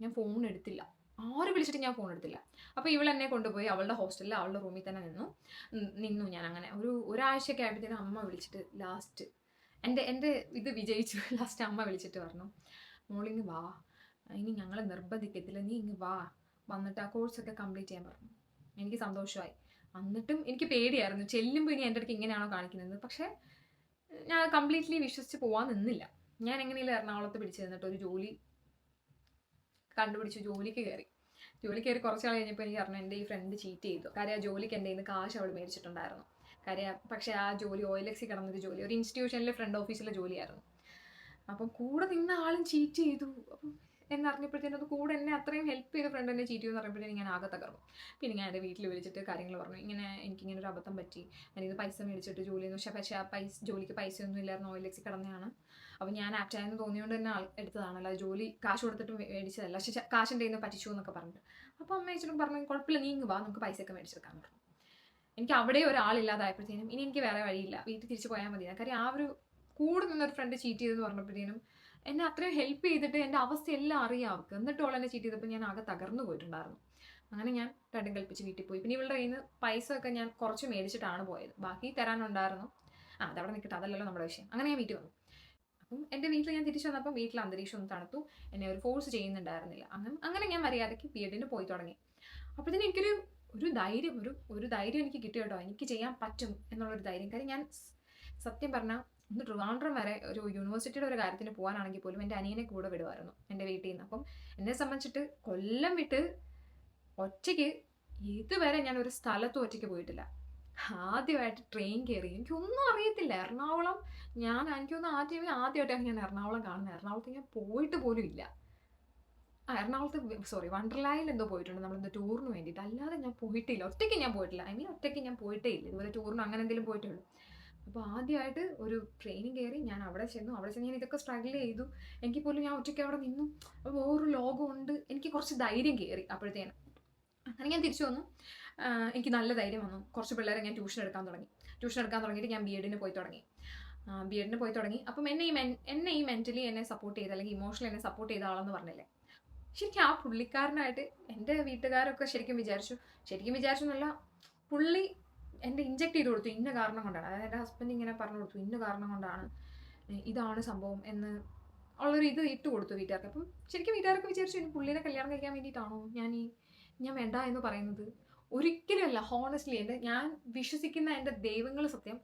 Speaker 1: ഞാൻ ഫോൺ എടുത്തില്ല. ആര് വിളിച്ചിട്ട് ഞാൻ ഫോൺ എടുത്തില്ല. അപ്പോൾ ഇവൾ എന്നെ കൊണ്ടുപോയി അവളുടെ ഹോസ്റ്റലിൽ അവളുടെ റൂമിൽ തന്നെ നിന്നു. നിന്നു ഞാൻ അങ്ങനെ. ഒരു ഒരാഴ്ചയൊക്കെ ആയപ്പോഴത്തേനും അമ്മ വിളിച്ചിട്ട് ലാസ്റ്റ് എന്റെ എന്റെ ഇത് വിജയിച്ചു. [LAUGHS] ലാസ്റ്റ് അമ്മ വിളിച്ചിട്ട് പറഞ്ഞു മോളിങ് വാ. ഇനി ഞങ്ങളെ നിർബന്ധിക്കത്തില്ല. നീ ഇങ്ങ് വാ. വന്നിട്ട് ആ കോഴ്സൊക്കെ കംപ്ലീറ്റ് ചെയ്യാൻ പറഞ്ഞു. എനിക്ക് സന്തോഷമായി. എന്നിട്ടും എനിക്ക് പേടിയായിരുന്നു. ചെല്ലുമ്പോൾ ഇനി എന്റെ അടുത്ത് ഇങ്ങനെയാണോ കാണിക്കുന്നത്? പക്ഷേ ഞാൻ കംപ്ലീറ്റ്ലി വിശ്വസിച്ച് പോകാൻ നിന്നില്ല. ഞാൻ എങ്ങനെയല്ല എറണാകുളത്ത് പിടിച്ചു തന്നിട്ട് ഒരു ജോലി കണ്ടുപിടിച്ചു ജോലിക്ക് കയറി. ജോലി കയറി കുറച്ച് നാൾ കഴിഞ്ഞപ്പോൾ എനിക്ക് പറഞ്ഞു എന്റെ ഈ ഫ്രണ്ട് ചീറ്റ് ചെയ്തു. കാര്യം ആ ജോലിക്ക് എന്റെ നിന്ന് കാശ് അവൾ മേടിച്ചിട്ടുണ്ടായിരുന്നു. കാര്യം പക്ഷേ ആ ജോലി എക്സി കിടന്നൊരു ജോലി. ഒരു ഇൻസ്റ്റിറ്റ്യൂഷനിലെ ഫ്രണ്ട് ഓഫീസിലെ ജോലിയായിരുന്നു. അപ്പം കൂടെ നിന്ന ആളും ചീറ്റ് ചെയ്തു. അപ്പം എന്നറിഞ്ഞപ്പോഴത്തേനും അത് കൂടെ എന്നെ അത്രയും ഹെൽപ്പ് ചെയ്ത ഫ്രണ്ട് എന്നെ ചീറ്റ് എന്ന് പറയുമ്പോഴത്തേനും ഞാൻ ആകെ തകർന്നു. പിന്നെ ഞാൻ എന്റെ വീട്ടിൽ വിളിച്ചിട്ട് കാര്യങ്ങൾ പറഞ്ഞു. ഇങ്ങനെ എനിക്കിങ്ങനെ ഒരു അബദ്ധം പറ്റി. ഞാനിത് പൈസ മേടിച്ചിട്ട് ജോലി എന്ന് പക്ഷേ പക്ഷേ ആ പൈസ ജോലിക്ക് പൈസയൊന്നും ഇല്ലായിരുന്നു. എക്സി കിടന്നതാണ്. അപ്പോൾ ഞാൻ ആപ്റ്റായെന്ന് തോന്നിയോണ്ട് തന്നെ എടുത്തതാണല്ലോ. എടുത്തതാണ് അല്ലാതെ ജോലി കാശ് കൊടുത്തിട്ട് മേടിച്ചതല്ല. പക്ഷേ കാശിന്റെ കയ്യിൽ നിന്ന് പറ്റിച്ചു എന്നൊക്കെ പറഞ്ഞിട്ട്. അപ്പോൾ അമ്മ അച്ഛനും പറഞ്ഞു കുഴപ്പമില്ല നീ ഇങ്ങ് വാ നമുക്ക് പൈസയൊക്കെ മേടിച്ചെടുക്കാൻ പറഞ്ഞു. എനിക്ക് അവിടെ ഒരാളില്ലാതായപ്പോഴത്തേനും ഇനി എനിക്ക് വേറെ വഴിയില്ല. വീട്ടിൽ തിരിച്ചു പോയാൽ മതി കാര്യം ആ ഒരു കൂടെ നിന്നൊരു ഫ്രണ്ട് ചീറ്റ് ചെയ്തെന്ന് പറഞ്ഞപ്പോഴത്തേനും എന്നെ അത്രയും ഹെൽപ്പ് ചെയ്തിട്ട് എന്റെ അവസ്ഥ എല്ലാം അറിയാം അവർക്ക്. എന്നിട്ട് എന്നെ ചീറ്റ് ചെയ്തപ്പോൾ ഞാൻ ആകെ തകർന്നു പോയിട്ടുണ്ടായിരുന്നു. അങ്ങനെ ഞാൻ രണ്ടും കൽപ്പിച്ച് വീട്ടിൽ പോയി. പിന്നെ ഇവളുടെ കയ്യിൽ നിന്ന് പൈസ ഒക്കെ ഞാൻ കുറച്ച് മേടിച്ചിട്ടാണ് പോയത്. ബാക്കി തരാനുണ്ടായിരുന്നു. ആ അതവിടെ നിൽക്കട്ടെ അതല്ലല്ലോ നമ്മുടെ വിഷയം. അങ്ങനെ ഞാൻ വീട്ടിൽ വന്നു. അപ്പം എന്റെ വീട്ടിൽ ഞാൻ തിരിച്ചു വന്നപ്പോൾ വീട്ടിൽ അന്തരീക്ഷം ഒന്ന് തണുത്തു. എന്നെ ഒരു ഫോഴ്സ് ചെയ്യുന്നുണ്ടായിരുന്നില്ല. അങ്ങനെ അങ്ങനെ ഞാൻ മര്യാദയ്ക്ക് ബി എഡിന് പോയി തുടങ്ങി. അപ്പോഴത്തേനും എനിക്കൊരു ഒരു ധൈര്യം ഒരു ഒരു ധൈര്യം എനിക്ക് കിട്ടി കേട്ടോ. എനിക്ക് ചെയ്യാൻ പറ്റും എന്നുള്ളൊരു ധൈര്യം. കാര്യം ഞാൻ സത്യം പറഞ്ഞാൽ ഒന്ന് ട്രിവാൻഡ്രം വരെ ഒരു യൂണിവേഴ്സിറ്റിയുടെ ഒരു കാര്യത്തിന് പോകാനാണെങ്കിൽ പോലും എന്റെ അനിയനെ കൂടെ വിടുമായിരുന്നു എന്റെ വീട്ടിൽ നിന്ന് അപ്പം എന്നെ സംബന്ധിച്ചിട്ട് കൊല്ലം വിട്ട് ഒറ്റയ്ക്ക് ഇതുവരെ ഞാൻ ഒരു സ്ഥലത്തും ഒറ്റയ്ക്ക് പോയിട്ടില്ല. ആദ്യമായിട്ട് ട്രെയിൻ കയറി എനിക്കൊന്നും അറിയത്തില്ല. എറണാകുളം ഞാൻ എനിക്കൊന്നും ആദ്യമേ ആദ്യമായിട്ടാണ് ഞാൻ എറണാകുളം കാണുന്നത്. എറണാകുളത്ത് ഞാൻ പോയിട്ട് പോലും ഇല്ല. ആ എറണാകുളത്ത് സോറി വണ്ടർലായിൽ എന്തോ പോയിട്ടുണ്ട്. നമ്മളെന്തോ ടൂറിന് വേണ്ടിയിട്ട്. അല്ലാതെ ഞാൻ പോയിട്ടില്ല. ഒറ്റയ്ക്ക് ഞാൻ പോയിട്ടില്ല. ഐ മീൻ ഒറ്റയ്ക്ക് ഞാൻ പോയിട്ടേ ഇല്ല. ഇതുപോലെ ടൂറിന് അങ്ങനെ എന്തെങ്കിലും പോയിട്ടേ ഉള്ളൂ. അപ്പോൾ ആദ്യമായിട്ട് ഒരു ട്രെയിനിങ് കയറി ഞാൻ അവിടെ ചെന്നു. അവിടെ ചെന്ന് ഞാൻ ഇതൊക്കെ സ്ട്രഗിൾ ചെയ്തു. എനിക്ക് പോലും ഞാൻ ഒറ്റയ്ക്ക് അവിടെ നിന്നു. അപ്പോൾ വേറൊരു ലോകമുണ്ട്. എനിക്ക് കുറച്ച് ധൈര്യം കയറി അപ്പോഴത്തേന്. അങ്ങനെ ഞാൻ തിരിച്ചു വന്നു. എനിക്ക് നല്ല ധൈര്യം വന്നു. കുറച്ച് പിള്ളേരെ ഞാൻ ട്യൂഷൻ എടുക്കാൻ തുടങ്ങി. ട്യൂഷൻ എടുക്കാൻ തുടങ്ങിയിട്ട് ഞാൻ ബി എഡിന് പോയി തുടങ്ങി. ബി എഡിന് പോയി തുടങ്ങി. അപ്പം എന്നെ ഈ മെൻ എന്നെ ഈ മെന്റലി എന്നെ സപ്പോർട്ട് ചെയ്ത അല്ലെങ്കിൽ ഇമോഷണലി എന്നെ സപ്പോർട്ട് ചെയ്ത ആളെന്ന് പറഞ്ഞില്ലേ? ശരിക്കും ആ പുള്ളിക്കാരനായിട്ട് എന്റെ വീട്ടുകാരൊക്കെ ശരിക്കും വിചാരിച്ചു. ശരിക്കും വിചാരിച്ചു എന്നല്ല പുള്ളി എന്റെ ഇഞ്ചെക്ട് ചെയ്ത് കൊടുത്തു. ഇന്ന കാരണം കൊണ്ടാണ്. അതായത് എന്റെ ഹസ്ബൻഡ് ഇങ്ങനെ പറഞ്ഞു കൊടുത്തു. ഇന്ന കാരണം കൊണ്ടാണ് ഇതാണ് സംഭവം എന്ന് ഉള്ളൊരു ഇത് ഇട്ട് കൊടുത്തു വീട്ടുകാർക്ക്. അപ്പം ശരിക്കും വീട്ടുകാർക്ക് വിചാരിച്ചു ഇനി പുള്ളിനെ കല്യാണം കഴിക്കാൻ വേണ്ടിയിട്ടാണോ ഞാൻ ഈ ഞാൻ വേണ്ട എന്ന് പറയുന്നത്? ഒരിക്കലുമല്ല ഹോണസ്റ്റ്ലി എന്റെ ഞാൻ വിശ്വസിക്കുന്ന എന്റെ ദൈവങ്ങൾ സത്യം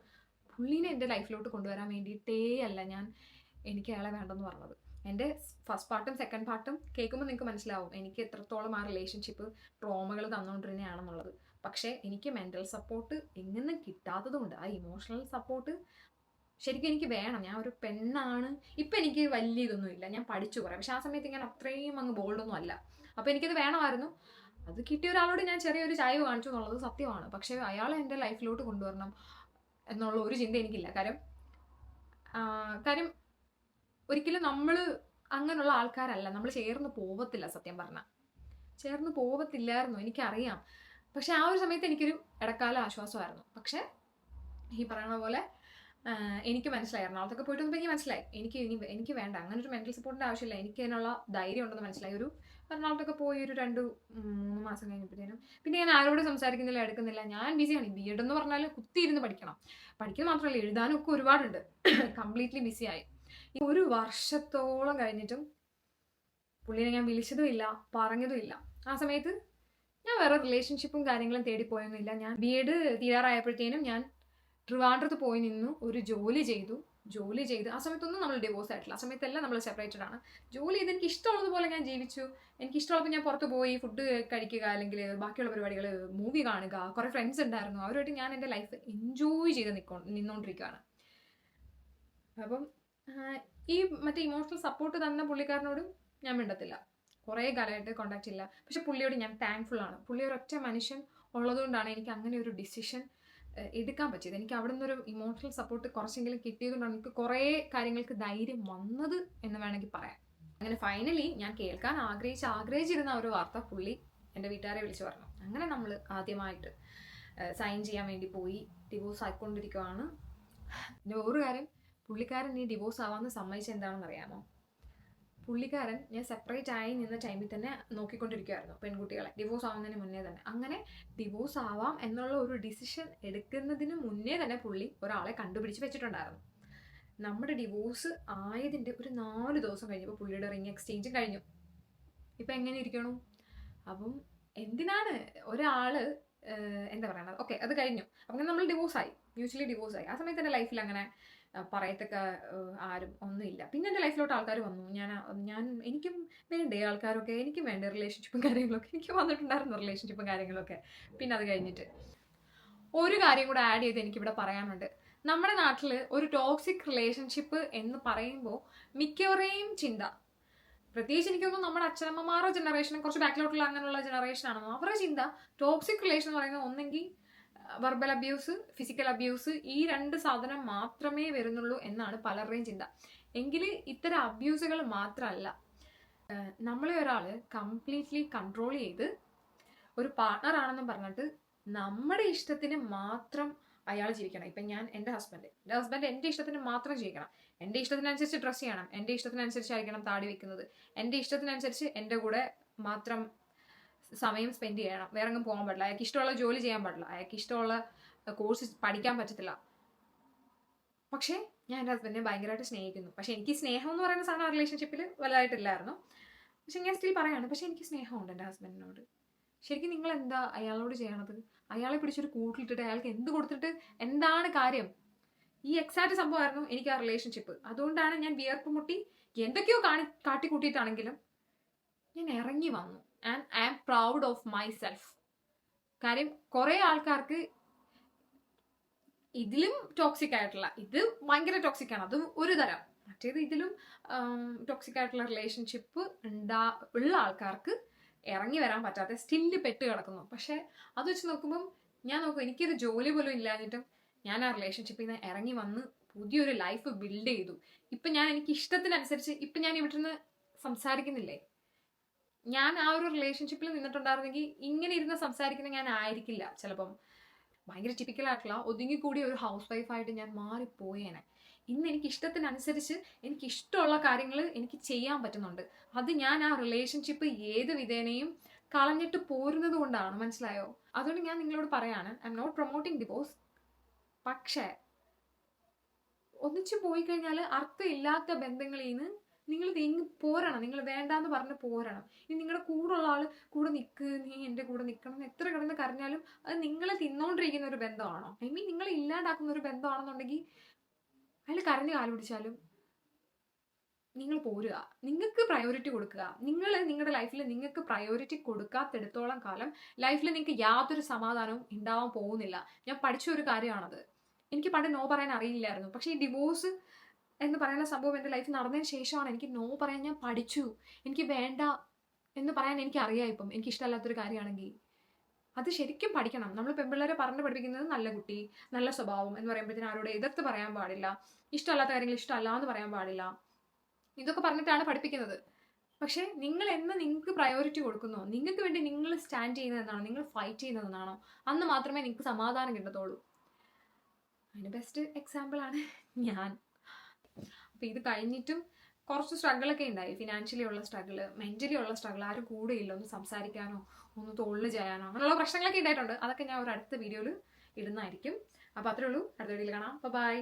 Speaker 1: പുള്ളീനെ എന്റെ ലൈഫിലോട്ട് കൊണ്ടുവരാൻ വേണ്ടിയിട്ടേ അല്ല ഞാൻ എനിക്ക് അയാളെ വേണ്ടെന്ന് പറഞ്ഞത്. എന്റെ ഫസ്റ്റ് പാർട്ടും സെക്കൻഡ് പാർട്ടും കേൾക്കുമ്പോൾ നിങ്ങൾക്ക് മനസ്സിലാവും. എനിക്ക് എത്രത്തോളം ആ റിലേഷൻഷിപ്പ് ട്രോമകൾ തന്നുകൊണ്ടിരുന്നതാണെന്നുള്ളത് പക്ഷേ എനിക്ക് മെന്റൽ സപ്പോർട്ട് എങ്ങനെ കിട്ടാത്തതുകൊണ്ട് ആ ഇമോഷണൽ സപ്പോർട്ട് ശരിക്കും എനിക്ക് വേണം. ഞാൻ ഒരു പെണ്ണാണ്. ഇപ്പം എനിക്ക് വലിയ ഇതൊന്നുമില്ല ഞാൻ പഠിച്ചു കുറേ. പക്ഷേ ആ സമയത്ത് ഞാൻ അത്രയും അങ്ങ് ബോൾഡൊന്നും അല്ല. അപ്പോൾ എനിക്കത് വേണമായിരുന്നു. അത് കിട്ടിയ ഒരാളോട് ഞാൻ ചെറിയൊരു ചായവ് കാണിച്ചു എന്നുള്ളത് സത്യമാണ്. പക്ഷേ അയാളെ എന്റെ ലൈഫിലോട്ട് കൊണ്ടുവരണം എന്നുള്ള ഒരു ചിന്ത എനിക്കില്ല. കാര്യം കാര്യം ഒരിക്കലും നമ്മൾ അങ്ങനെയുള്ള ആൾക്കാരല്ല. നമ്മൾ ചേർന്ന് പോവത്തില്ല സത്യം പറഞ്ഞാൽ. ചേർന്ന് പോവത്തില്ലായിരുന്നു. എനിക്കറിയാം. പക്ഷെ ആ ഒരു സമയത്ത് എനിക്കൊരു ഇടക്കാല ആശ്വാസമായിരുന്നു. പക്ഷെ ഈ പറയുന്ന പോലെ എനിക്ക് മനസ്സിലായി. എറണാകുളത്തൊക്കെ പോയിട്ട് എനിക്ക് മനസ്സിലായി. എനിക്ക് ഇനി എനിക്ക് വേണ്ട. അങ്ങനെ ഒരു മെന്റൽ സപ്പോർട്ടിന്റെ ആവശ്യമില്ല. എനിക്ക് അതിനുള്ള ധൈര്യം ഉണ്ടെന്ന് മനസ്സിലായി. ഒരു എറണാകുളത്തൊക്കെ പോയി ഒരു രണ്ട് മൂന്ന് മാസം കഴിഞ്ഞപ്പോഴത്തേനും പിന്നെ ഞാൻ ആരോടും സംസാരിക്കുന്നില്ല എടുക്കുന്നില്ല. ഞാൻ ബിസിയാണ്. ബി എഡ് എന്ന് പറഞ്ഞാൽ കുത്തി ഇരുന്ന് പഠിക്കണം. പഠിക്കുന്നത് മാത്രമല്ല എഴുതാനും ഒക്കെ ഒരുപാടുണ്ട്. കംപ്ലീറ്റ്ലി ബിസിയായി. ഒരു വർഷത്തോളം കഴിഞ്ഞിട്ടും പുള്ളിനെ ഞാൻ വിളിച്ചതും ഇല്ല പറഞ്ഞതും ഇല്ല ആ സമയത്ത് ഞാൻ വേറെ റിലേഷൻഷിപ്പും കാര്യങ്ങളും തേടി തേടിപ്പോയൊന്നുമില്ല ഞാൻ ബി എഡ് തീരാറായപ്പോഴത്തേനും ഞാൻ ട്രിവാൻഡ്രത്ത് പോയി നിന്നു. ഒരു ജോലി ചെയ്തു. ജോലി ചെയ്ത് ആ സമയത്തൊന്നും നമ്മൾ ഡിവോഴ്സ് ആയിട്ടില്ല. ആ സമയത്തല്ല നമ്മൾ സെപ്പറേറ്റഡ് ആണ്. ജോലി ചെയ്ത് എനിക്ക് ഇഷ്ടമുള്ളതുപോലെ ഞാൻ ജീവിച്ചു. എനിക്ക് ഇഷ്ടമുള്ളപ്പോൾ ഞാൻ പുറത്ത് പോയി ഫുഡ് കഴിക്കുക അല്ലെങ്കിൽ ബാക്കിയുള്ള പരിപാടികൾ മൂവി കാണുക കുറേ ഫ്രണ്ട്സ് ഉണ്ടായിരുന്നു. അവരുമായിട്ട് ഞാൻ എന്റെ ലൈഫ് എൻജോയ് ചെയ്ത് നിൽക്കോ നിന്നുകൊണ്ടിരിക്കുകയാണ് അപ്പം ഈ മറ്റേ ഇമോഷണൽ സപ്പോർട്ട് തന്ന പുള്ളിക്കാരനോടും ഞാൻ മിണ്ടത്തില്ല. കുറേ കാലമായിട്ട് കോണ്ടാക്റ്റ് ഇല്ല. പക്ഷെ പുള്ളിയോട് ഞാൻ താങ്ക്ഫുൾ ആണ്. പുള്ളി ഒരൊറ്റ മനുഷ്യൻ ഉള്ളതുകൊണ്ടാണ് എനിക്ക് അങ്ങനെ ഒരു ഡിസിഷൻ എടുക്കാൻ പറ്റിയത്. എനിക്ക് അവിടെ നിന്നൊരു ഇമോഷണൽ സപ്പോർട്ട് കുറച്ചെങ്കിലും കിട്ടിയതുകൊണ്ടാണ് എനിക്ക് കുറേ കാര്യങ്ങൾക്ക് ധൈര്യം വന്നത് എന്ന് വേണമെങ്കിൽ പറയാം. അങ്ങനെ ഫൈനലി ഞാൻ കേൾക്കാൻ ആഗ്രഹിച്ച് ആഗ്രഹിച്ചിരുന്ന ഒരു വാർത്ത പുള്ളി എന്റെ വീട്ടുകാരെ വിളിച്ചു പറഞ്ഞു. അങ്ങനെ നമ്മൾ ആദ്യമായിട്ട് സൈൻ ചെയ്യാൻ വേണ്ടി പോയി. ഡിവോഴ്സ് ആയിക്കൊണ്ടിരിക്കുവാണ്. പിന്നെ ഒരു കാര്യം പുള്ളിക്കാരൻ ഈ ഡിവോഴ്സ് ആവാമെന്ന് സമ്മതിച്ച എന്താണെന്ന് അറിയാമോ? പുള്ളിക്കാരൻ ഞാൻ സെപ്പറേറ്റ് ആയി നിന്ന ടൈമിൽ തന്നെ നോക്കിക്കൊണ്ടിരിക്കുമായിരുന്നു പെൺകുട്ടികളെ. ഡിവോഴ്സ് ആവുന്നതിന് മുന്നേ തന്നെ. അങ്ങനെ ഡിവോഴ്സ് ആവാം എന്നുള്ള ഒരു ഡിസിഷൻ എടുക്കുന്നതിന് മുന്നേ തന്നെ പുള്ളി ഒരാളെ കണ്ടുപിടിച്ച് വെച്ചിട്ടുണ്ടായിരുന്നു. നമ്മുടെ ഡിവോഴ്സ് ആയതിന്റെ ഒരു നാല് ദിവസം കഴിഞ്ഞപ്പോൾ പുള്ളിയുടെ റിങ് എക്സ്ചേഞ്ച് കഴിഞ്ഞു. ഇപ്പം എങ്ങനെ ഇരിക്കണു? അപ്പം എന്തിനാണ് ഒരാൾ എന്താ പറയുന്നത് ഓക്കെ അത് കഴിഞ്ഞു. അപ്പം നമ്മൾ ഡിവോഴ്സായി മ്യൂച്വലി ഡിവോഴ്സായി ആ സമയത്ത് എന്റെ ലൈഫിൽ അങ്ങനെ പറയത്തക്ക ആരും ഒന്നുമില്ല പിന്നെ എന്റെ ലൈഫിലോട്ട് ആൾക്കാർ വന്നു. ഞാൻ ഞാൻ എനിക്കും വേണ്ടേ ആൾക്കാരൊക്കെ എനിക്കും വേണ്ട റിലേഷൻഷിപ്പും കാര്യങ്ങളൊക്കെ. എനിക്ക് വന്നിട്ടുണ്ടായിരുന്നു റിലേഷൻഷിപ്പും കാര്യങ്ങളൊക്കെ. പിന്നെ അത് കഴിഞ്ഞിട്ട് ഒരു കാര്യം കൂടെ ആഡ് ചെയ്ത് എനിക്കിവിടെ പറയാനുണ്ട്. നമ്മുടെ നാട്ടിൽ ഒരു ടോക്സിക് റിലേഷൻഷിപ്പ് എന്ന് പറയുമ്പോൾ മിക്കവരെയും ചിന്ത. പ്രത്യേകിച്ച് എനിക്കൊന്നും നമ്മുടെ അച്ഛനമ്മമാരുടെ ജനറേഷനും കുറച്ച് ബാക്കിലോട്ടുള്ള അങ്ങനെയുള്ള ജനറേഷൻ ആണെന്നോ അവരുടെ ചിന്ത ടോക്സിക് റിലേഷൻ എന്ന് പറയുന്നത് ഒന്നെങ്കിൽ വെർബൽ അബ്യൂസ് ഫിസിക്കൽ അബ്യൂസ് ഈ രണ്ട് സാധനം മാത്രമേ വരുന്നുള്ളൂ എന്നാണ് പലരുടെയും ചിന്ത. എങ്കിൽ ഇത്തരം അബ്യൂസുകൾ മാത്രമല്ല നമ്മളെ ഒരാൾ കംപ്ലീറ്റ്ലി കൺട്രോൾ ചെയ്ത് ഒരു പാർട്ണർ ആണെന്ന് പറഞ്ഞിട്ട് നമ്മുടെ ഇഷ്ടത്തിന് മാത്രം അയാൾ ജീവിക്കണം. ഇപ്പം ഞാൻ എന്റെ ഹസ്ബൻഡ് എന്റെ ഹസ്ബൻഡ് എന്റെ ഇഷ്ടത്തിന് മാത്രം ജീവിക്കണം. എന്റെ ഇഷ്ടത്തിനനുസരിച്ച് ഡ്രസ്സ് ചെയ്യണം. എന്റെ ഇഷ്ടത്തിനനുസരിച്ചായിരിക്കണം താടി വെക്കുന്നത്. എന്റെ ഇഷ്ടത്തിനനുസരിച്ച് എന്റെ കൂടെ മാത്രം സമയം സ്പെൻഡ് ചെയ്യണം. വേറെ എങ്ങും പോകാൻ പാടില്ല. അയാൾക്ക് ഇഷ്ടമുള്ള ജോലി ചെയ്യാൻ പാടില്ല. അയാൾക്ക് ഇഷ്ടമുള്ള കോഴ്സ് പഠിക്കാൻ പറ്റത്തില്ല. പക്ഷേ ഞാൻ എന്റെ ഹസ്ബൻഡിനെ ഭയങ്കരമായിട്ട് സ്നേഹിക്കുന്നു. പക്ഷേ എനിക്ക് സ്നേഹം എന്ന് പറയുന്ന സാധനം ആ റിലേഷൻഷിപ്പിൽ വലുതായിട്ടില്ലായിരുന്നു. പക്ഷെ ഞാൻ സ്റ്റിൽ പറയാണ് പക്ഷേ എനിക്ക് സ്നേഹമുണ്ട് എന്റെ ഹസ്ബൻഡിനോട് ശരിക്കും നിങ്ങൾ എന്താ അയാളോട് ചെയ്യണത്? അയാളെ പിടിച്ചൊരു കൂട്ടിലിട്ടിട്ട് അയാൾക്ക് എന്ത് കൊടുത്തിട്ട് എന്താണ് കാര്യം? ഈ എക്സാക്ട് സംഭവമായിരുന്നു എനിക്ക് ആ റിലേഷൻഷിപ്പ് അതുകൊണ്ടാണ് ഞാൻ വിയർപ്പ് മുട്ടി എന്തൊക്കെയോ കാണി കാട്ടിക്കൂട്ടിയിട്ടാണെങ്കിലും ഞാൻ ഇറങ്ങി വന്നു. And I am proud of myself കാര്യം കുറേ ആൾക്കാർക്ക് ഇതിലും ടോക്സിക് ആയിട്ടുള്ള ഇത് ഭയങ്കര ടോക്സിക് ആണ്. അത് ഒരു തരം. മറ്റേത് ഇതിലും ടോക്സിക് ആയിട്ടുള്ള റിലേഷൻഷിപ്പ് ഉണ്ടാ ഉള്ള ആൾക്കാർക്ക് ഇറങ്ങി വരാൻ പറ്റാതെ സ്റ്റില്ല് പെട്ട് കിടക്കുന്നു. പക്ഷെ അത് വെച്ച് നോക്കുമ്പം ഞാൻ നോക്കും എനിക്കൊരു ജോലി പോലും ഇല്ലാഞ്ഞിട്ടും ഞാൻ ആ റിലേഷൻഷിപ്പിൽ നിന്ന് ഇറങ്ങി വന്ന് പുതിയൊരു ലൈഫ് ബിൽഡ് ചെയ്തു. ഇപ്പം ഞാൻ എനിക്ക് ഇഷ്ടത്തിനനുസരിച്ച് ഇപ്പം ഞാൻ ഇവിടെ നിന്ന് സംസാരിക്കുന്നില്ലേ? ഞാൻ ആ ഒരു റിലേഷൻഷിപ്പിൽ നിന്നിട്ടുണ്ടായിരുന്നെങ്കിൽ ഇങ്ങനെ ഇരുന്ന് സംസാരിക്കുന്ന ഞാൻ ആയിരിക്കില്ല. ചിലപ്പം ഭയങ്കര ആയിട്ടുള്ള ഒതുങ്ങിക്കൂടിയ ഒരു ഹൗസ് വൈഫായിട്ട് ഞാൻ മാറിപ്പോയേനെ. ഇന്ന് എനിക്ക് ഇഷ്ടത്തിനനുസരിച്ച് എനിക്ക് ഇഷ്ടമുള്ള കാര്യങ്ങൾ എനിക്ക് ചെയ്യാൻ പറ്റുന്നുണ്ട്. അത് ഞാൻ ആ റിലേഷൻഷിപ്പ് ഏത് വിധേനയും കളഞ്ഞിട്ട് പോരുന്നത് കൊണ്ടാണ്. മനസ്സിലായോ? അതുകൊണ്ട് ഞാൻ നിങ്ങളോട് പറയാണ് I am not promoting divorce പക്ഷേ ഒന്നിച്ചു പോയി കഴിഞ്ഞാൽ അർത്ഥമില്ലാത്ത ബന്ധങ്ങളിൽ നിന്ന് നിങ്ങൾ നീങ്ങി പോരണം. നിങ്ങൾ വേണ്ടാന്ന് പറഞ്ഞ് പോരണം. ഇനി നിങ്ങളുടെ കൂടെയുള്ള ആൾ കൂടെ നിൽക്ക് നീ എന്റെ കൂടെ നിൽക്കണം എത്ര കിടന്ന് കരഞ്ഞാലും അത് നിങ്ങളെ തിന്നോണ്ടിരിക്കുന്ന ഒരു ബന്ധമാണോ? ഐ മീൻ നിങ്ങളെ ഇല്ലാണ്ടാക്കുന്ന ഒരു ബന്ധമാണെന്നുണ്ടെങ്കിൽ അയാൾ കരഞ്ഞ് കാൽ പിടിച്ചാലും നിങ്ങൾ പോരുക. നിങ്ങൾക്ക് പ്രയോറിറ്റി കൊടുക്കുക. നിങ്ങൾ നിങ്ങളുടെ ലൈഫിൽ നിങ്ങൾക്ക് പ്രയോറിറ്റി കൊടുക്കാത്തിടത്തോളം കാലം ലൈഫിൽ നിങ്ങൾക്ക് യാതൊരു സമാധാനവും ഉണ്ടാവാൻ പോകുന്നില്ല. ഞാൻ പഠിച്ച ഒരു കാര്യമാണത്. എനിക്ക് പണ്ട് നോ പറയാൻ അറിയില്ലായിരുന്നു. പക്ഷേ ഈ ഡിവോഴ്സ് എന്ന് പറയുന്ന സംഭവം എന്റെ ലൈഫിൽ നടന്നതിന് ശേഷമാണ് എനിക്ക് നോ പറയാൻ ഞാൻ പഠിച്ചു. എനിക്ക് വേണ്ട എന്ന് പറയാൻ എനിക്ക് അറിയാം ഇപ്പം. എനിക്ക് ഇഷ്ടമല്ലാത്തൊരു കാര്യമാണെങ്കിൽ. അത് ശരിക്കും പഠിക്കണം. നമ്മൾ പെൺപിള്ളേരെ പറഞ്ഞു പഠിപ്പിക്കുന്നത് നല്ല കുട്ടി നല്ല സ്വഭാവം എന്ന് പറയുമ്പോഴത്തേനും ആരോട് എതിർത്ത് പറയാൻ പാടില്ല. ഇഷ്ടമല്ലാത്ത കാര്യങ്ങൾ ഇഷ്ടമല്ല എന്ന് പറയാൻ പാടില്ല. ഇതൊക്കെ പറഞ്ഞിട്ടാണ് പഠിപ്പിക്കുന്നത്. പക്ഷേ നിങ്ങൾ എന്ന് നിങ്ങൾക്ക് പ്രയോറിറ്റി കൊടുക്കുന്നോ? നിങ്ങൾക്ക് വേണ്ടി നിങ്ങൾ സ്റ്റാൻഡ് ചെയ്യുന്നതെന്നാണോ? നിങ്ങൾ ഫൈറ്റ് ചെയ്യുന്നതെന്നാണോ? അന്ന് മാത്രമേ നിങ്ങൾക്ക് സമാധാനം കിട്ടത്തുള്ളൂ. അതിന് ബെസ്റ്റ് എക്സാമ്പിളാണ് ഞാൻ. അപ്പോൾ ഇത് കഴിഞ്ഞിട്ടും കുറച്ച് സ്ട്രഗിളൊക്കെ ഉണ്ടായി. ഫിനാൻഷ്യലി ഉള്ള സ്ട്രഗിൾ മെന്റലി ഉള്ള സ്ട്രഗിൾ ആരും കൂടെയില്ല ഒന്ന് സംസാരിക്കാനോ ഒന്ന് തൊഴിൽ ചെയ്യാനോ അങ്ങനെയുള്ള പ്രശ്നങ്ങളൊക്കെ ഉണ്ടായിട്ടുണ്ട്. അതൊക്കെ ഞാൻ ഒരു അടുത്ത വീഡിയോയിൽ ഇടുന്നതായിരിക്കും. അപ്പോൾ അത്രേ ഉള്ളൂ. അടുത്ത വീഡിയോയിൽ കാണാം. ബൈ